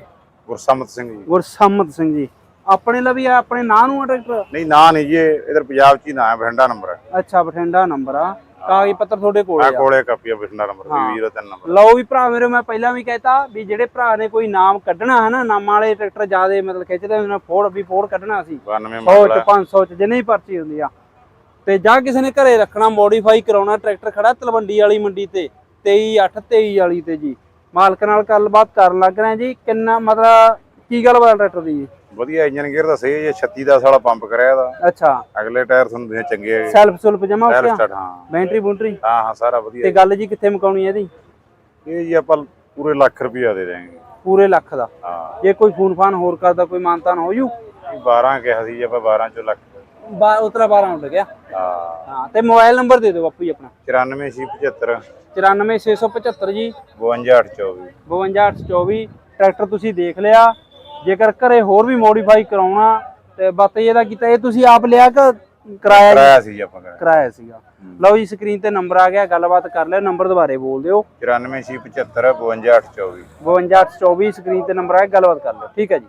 ਗੁਰਸਮਤ ਸਿੰਘ ਜੀ। ਗੁਰਸਮਤ ਸਿੰਘ ਜੀ। ਆਪਣੇ ਲਈ ਵੀ ਆ ਆਪਣੇ ਨਾਂ ਨੂੰ ਆ ਟਰੈਕਟਰ? ਨਹੀਂ ਨਾ ਨਹੀਂ ਜੀ ਇਹ ਇਧਰ ਪੰਜਾਬ ਚ ਹੀ ਨਾ ਹੈ ਬਠਿੰਡਾ ਨੰਬਰ ਹੈ। ਅੱਛਾ ਬਠਿੰਡਾ ਨੰਬਰ ਆ। ਕਾਗਜ਼ ਪੱਤਰ ਤੁਹਾਡੇ ਕੋਲ ਆ ਆ। ਕੋਲੇ ਕਾਪੀ ਆ ਬਠਿੰਡਾ ਨੰਬਰ ਹਾਂ। 20 ਤਿੰਨ ਨੰਬਰ। ਲਓ ਵੀ ਭਰਾ ਮੇਰੇ ਮੈਂ ਪਹਿਲਾਂ ਵੀ ਕਹਿਤਾ ਵੀ ਜਿਹੜੇ ਭਰਾ ਨੇ ਕੋਈ ਨਾਮ ਕੱਢਣਾ ਹੈ ਨਾ ਨਾਮਾਂ ਵਾਲੇ ਟਰੈਕਟਰ ਜਿਆਦੇ ਮਤਲਬ ਖਿੱਚਦੇ ਉਹਨਾਂ ਫੋੜ ਵੀ ਫੋੜ ਕੱਢਣਾ ਸੀ। 92 100 ਮਾਡਲ ਚ ਹੈ 500 ਚ ਜਿੰਨੀ ਪਰਚੀ ਹੁੰਦੀ ਆ। ਤੇ ਜਾਂ ਕਿਸੇ ਨੇ ਘਰੇ ਰੱਖਣਾ ਮੋਡੀਫਾਈ ਕਰਾਉਣਾ ਟਰੈਕਟਰ ਖੜਾ ਤਲਵੰਡੀ ਵਾਲੀ ਮੰਡੀ ਤੇ 23823 ਵਾਲੀ ਤੇ ਜੀ। ਮਾਲਕ ਨਾਲ ਗੱਲਬਾਤ ਕਰਨ ਲੱਗ ਰਹੇ ਹਾਂ ਜੀ ਕਿੰਨਾ ਮਤਲਬ ਕੀ ਗੱਲਬਾਤ ਟਰੈਕਟਰ ਦੀ? ਜੀ ਵਧੀਆ ਇੰਜਨ ਗੇਅਰ ਦਾ ਸਹੀ ਹੈ 36 ਦਾ ਸਾਲਾ ਪੰਪ ਕਰਿਆ ਇਹਦਾ। ਅੱਛਾ। ਅਗਲੇ ਟਾਇਰ ਤੁਹਾਨੂੰ ਦੇ ਚੰਗੇ ਹੈਗੇ ਸੈਲਫ ਸੁਲਫ ਜਮਾ ਹੋ ਟਾਇਰ ਗਿਆ? ਸਟਾਰਟ ਹਾਂ। ਬੈਟਰੀ ਬੂਟਰੀ? ਹਾਂ ਹਾਂ ਸਾਰਾ ਵਧੀਆ ਤੇ ਗੱਲ ਜੀ ਕਿੱਥੇ ਮੁਕਾਉਣੀ ਹੈ ਇਹਦੀ? ਇਹ ਜੀ ਆਪਾਂ ਪੂਰੇ ਲੱਖ ਰੁਪਇਆ ਦੇ ਦੇਵਾਂਗੇ ਪੂਰੇ ਲੱਖ ਦਾ? ਹਾਂ। ਜੇ ਕੋਈ ਫੋਨ ਫਾਨ ਹੋਰ ਕਰਦਾ ਕੋਈ ਮਾਨਤਾਨ ਹੋ ਜੂ? ਇਹ 12 ਕਿਹਾ ਸੀ ਜੀ ਆਪਾਂ 12 ਚੋਂ ਲੱਖ। ਬਾ ਉਤਰਾ 12 ਉੱਡ ਗਿਆ। ਹਾਂ। ਹਾਂ ਤੇ ਮੋਬਾਈਲ ਨੰਬਰ ਦੇ ਦਿਓ ਬਾਪੂ ਜੀ ਆਪਣਾ। 9475 94675 ਜੀ। 52824 52824 ਟਰੈਕਟਰ ਤੁਸੀਂ ਦੇਖ ਲਿਆ। ਜੇਕਰ ਘਰੇ ਹੋਰ ਵੀ ਮੋਡੀਫਾਈ ਕਰਾਉਣਾ ਤੇ ਬਾਤ ਇਹਦਾ ਕੀਤਾ ਇਹ ਤੁਸੀਂ ਆਪ ਲਿਆ ਕਿ ਕਿਰਾਇਆ? ਕਰਾਇਆ ਸੀ ਜੀ ਆਪਾਂ ਕਰਾਇਆ ਕਿਰਾਇਆ ਸੀਗਾ। ਲਓ ਜੀ ਸਕਰੀਨ ਤੇ ਨੰਬਰ ਆ ਗਿਆ ਗੱਲਬਾਤ ਕਰ ਲਿਓ ਨੰਬਰ ਦੁਬਾਰੇ ਬੋਲ ਦਿਓ। 9475 52824 52824 ਸਕਰੀਨ ਤੇ ਨੰਬਰ ਆ ਗਿਆ ਗੱਲਬਾਤ ਕਰ ਲਿਓ। ਠੀਕ ਹੈ ਜੀ।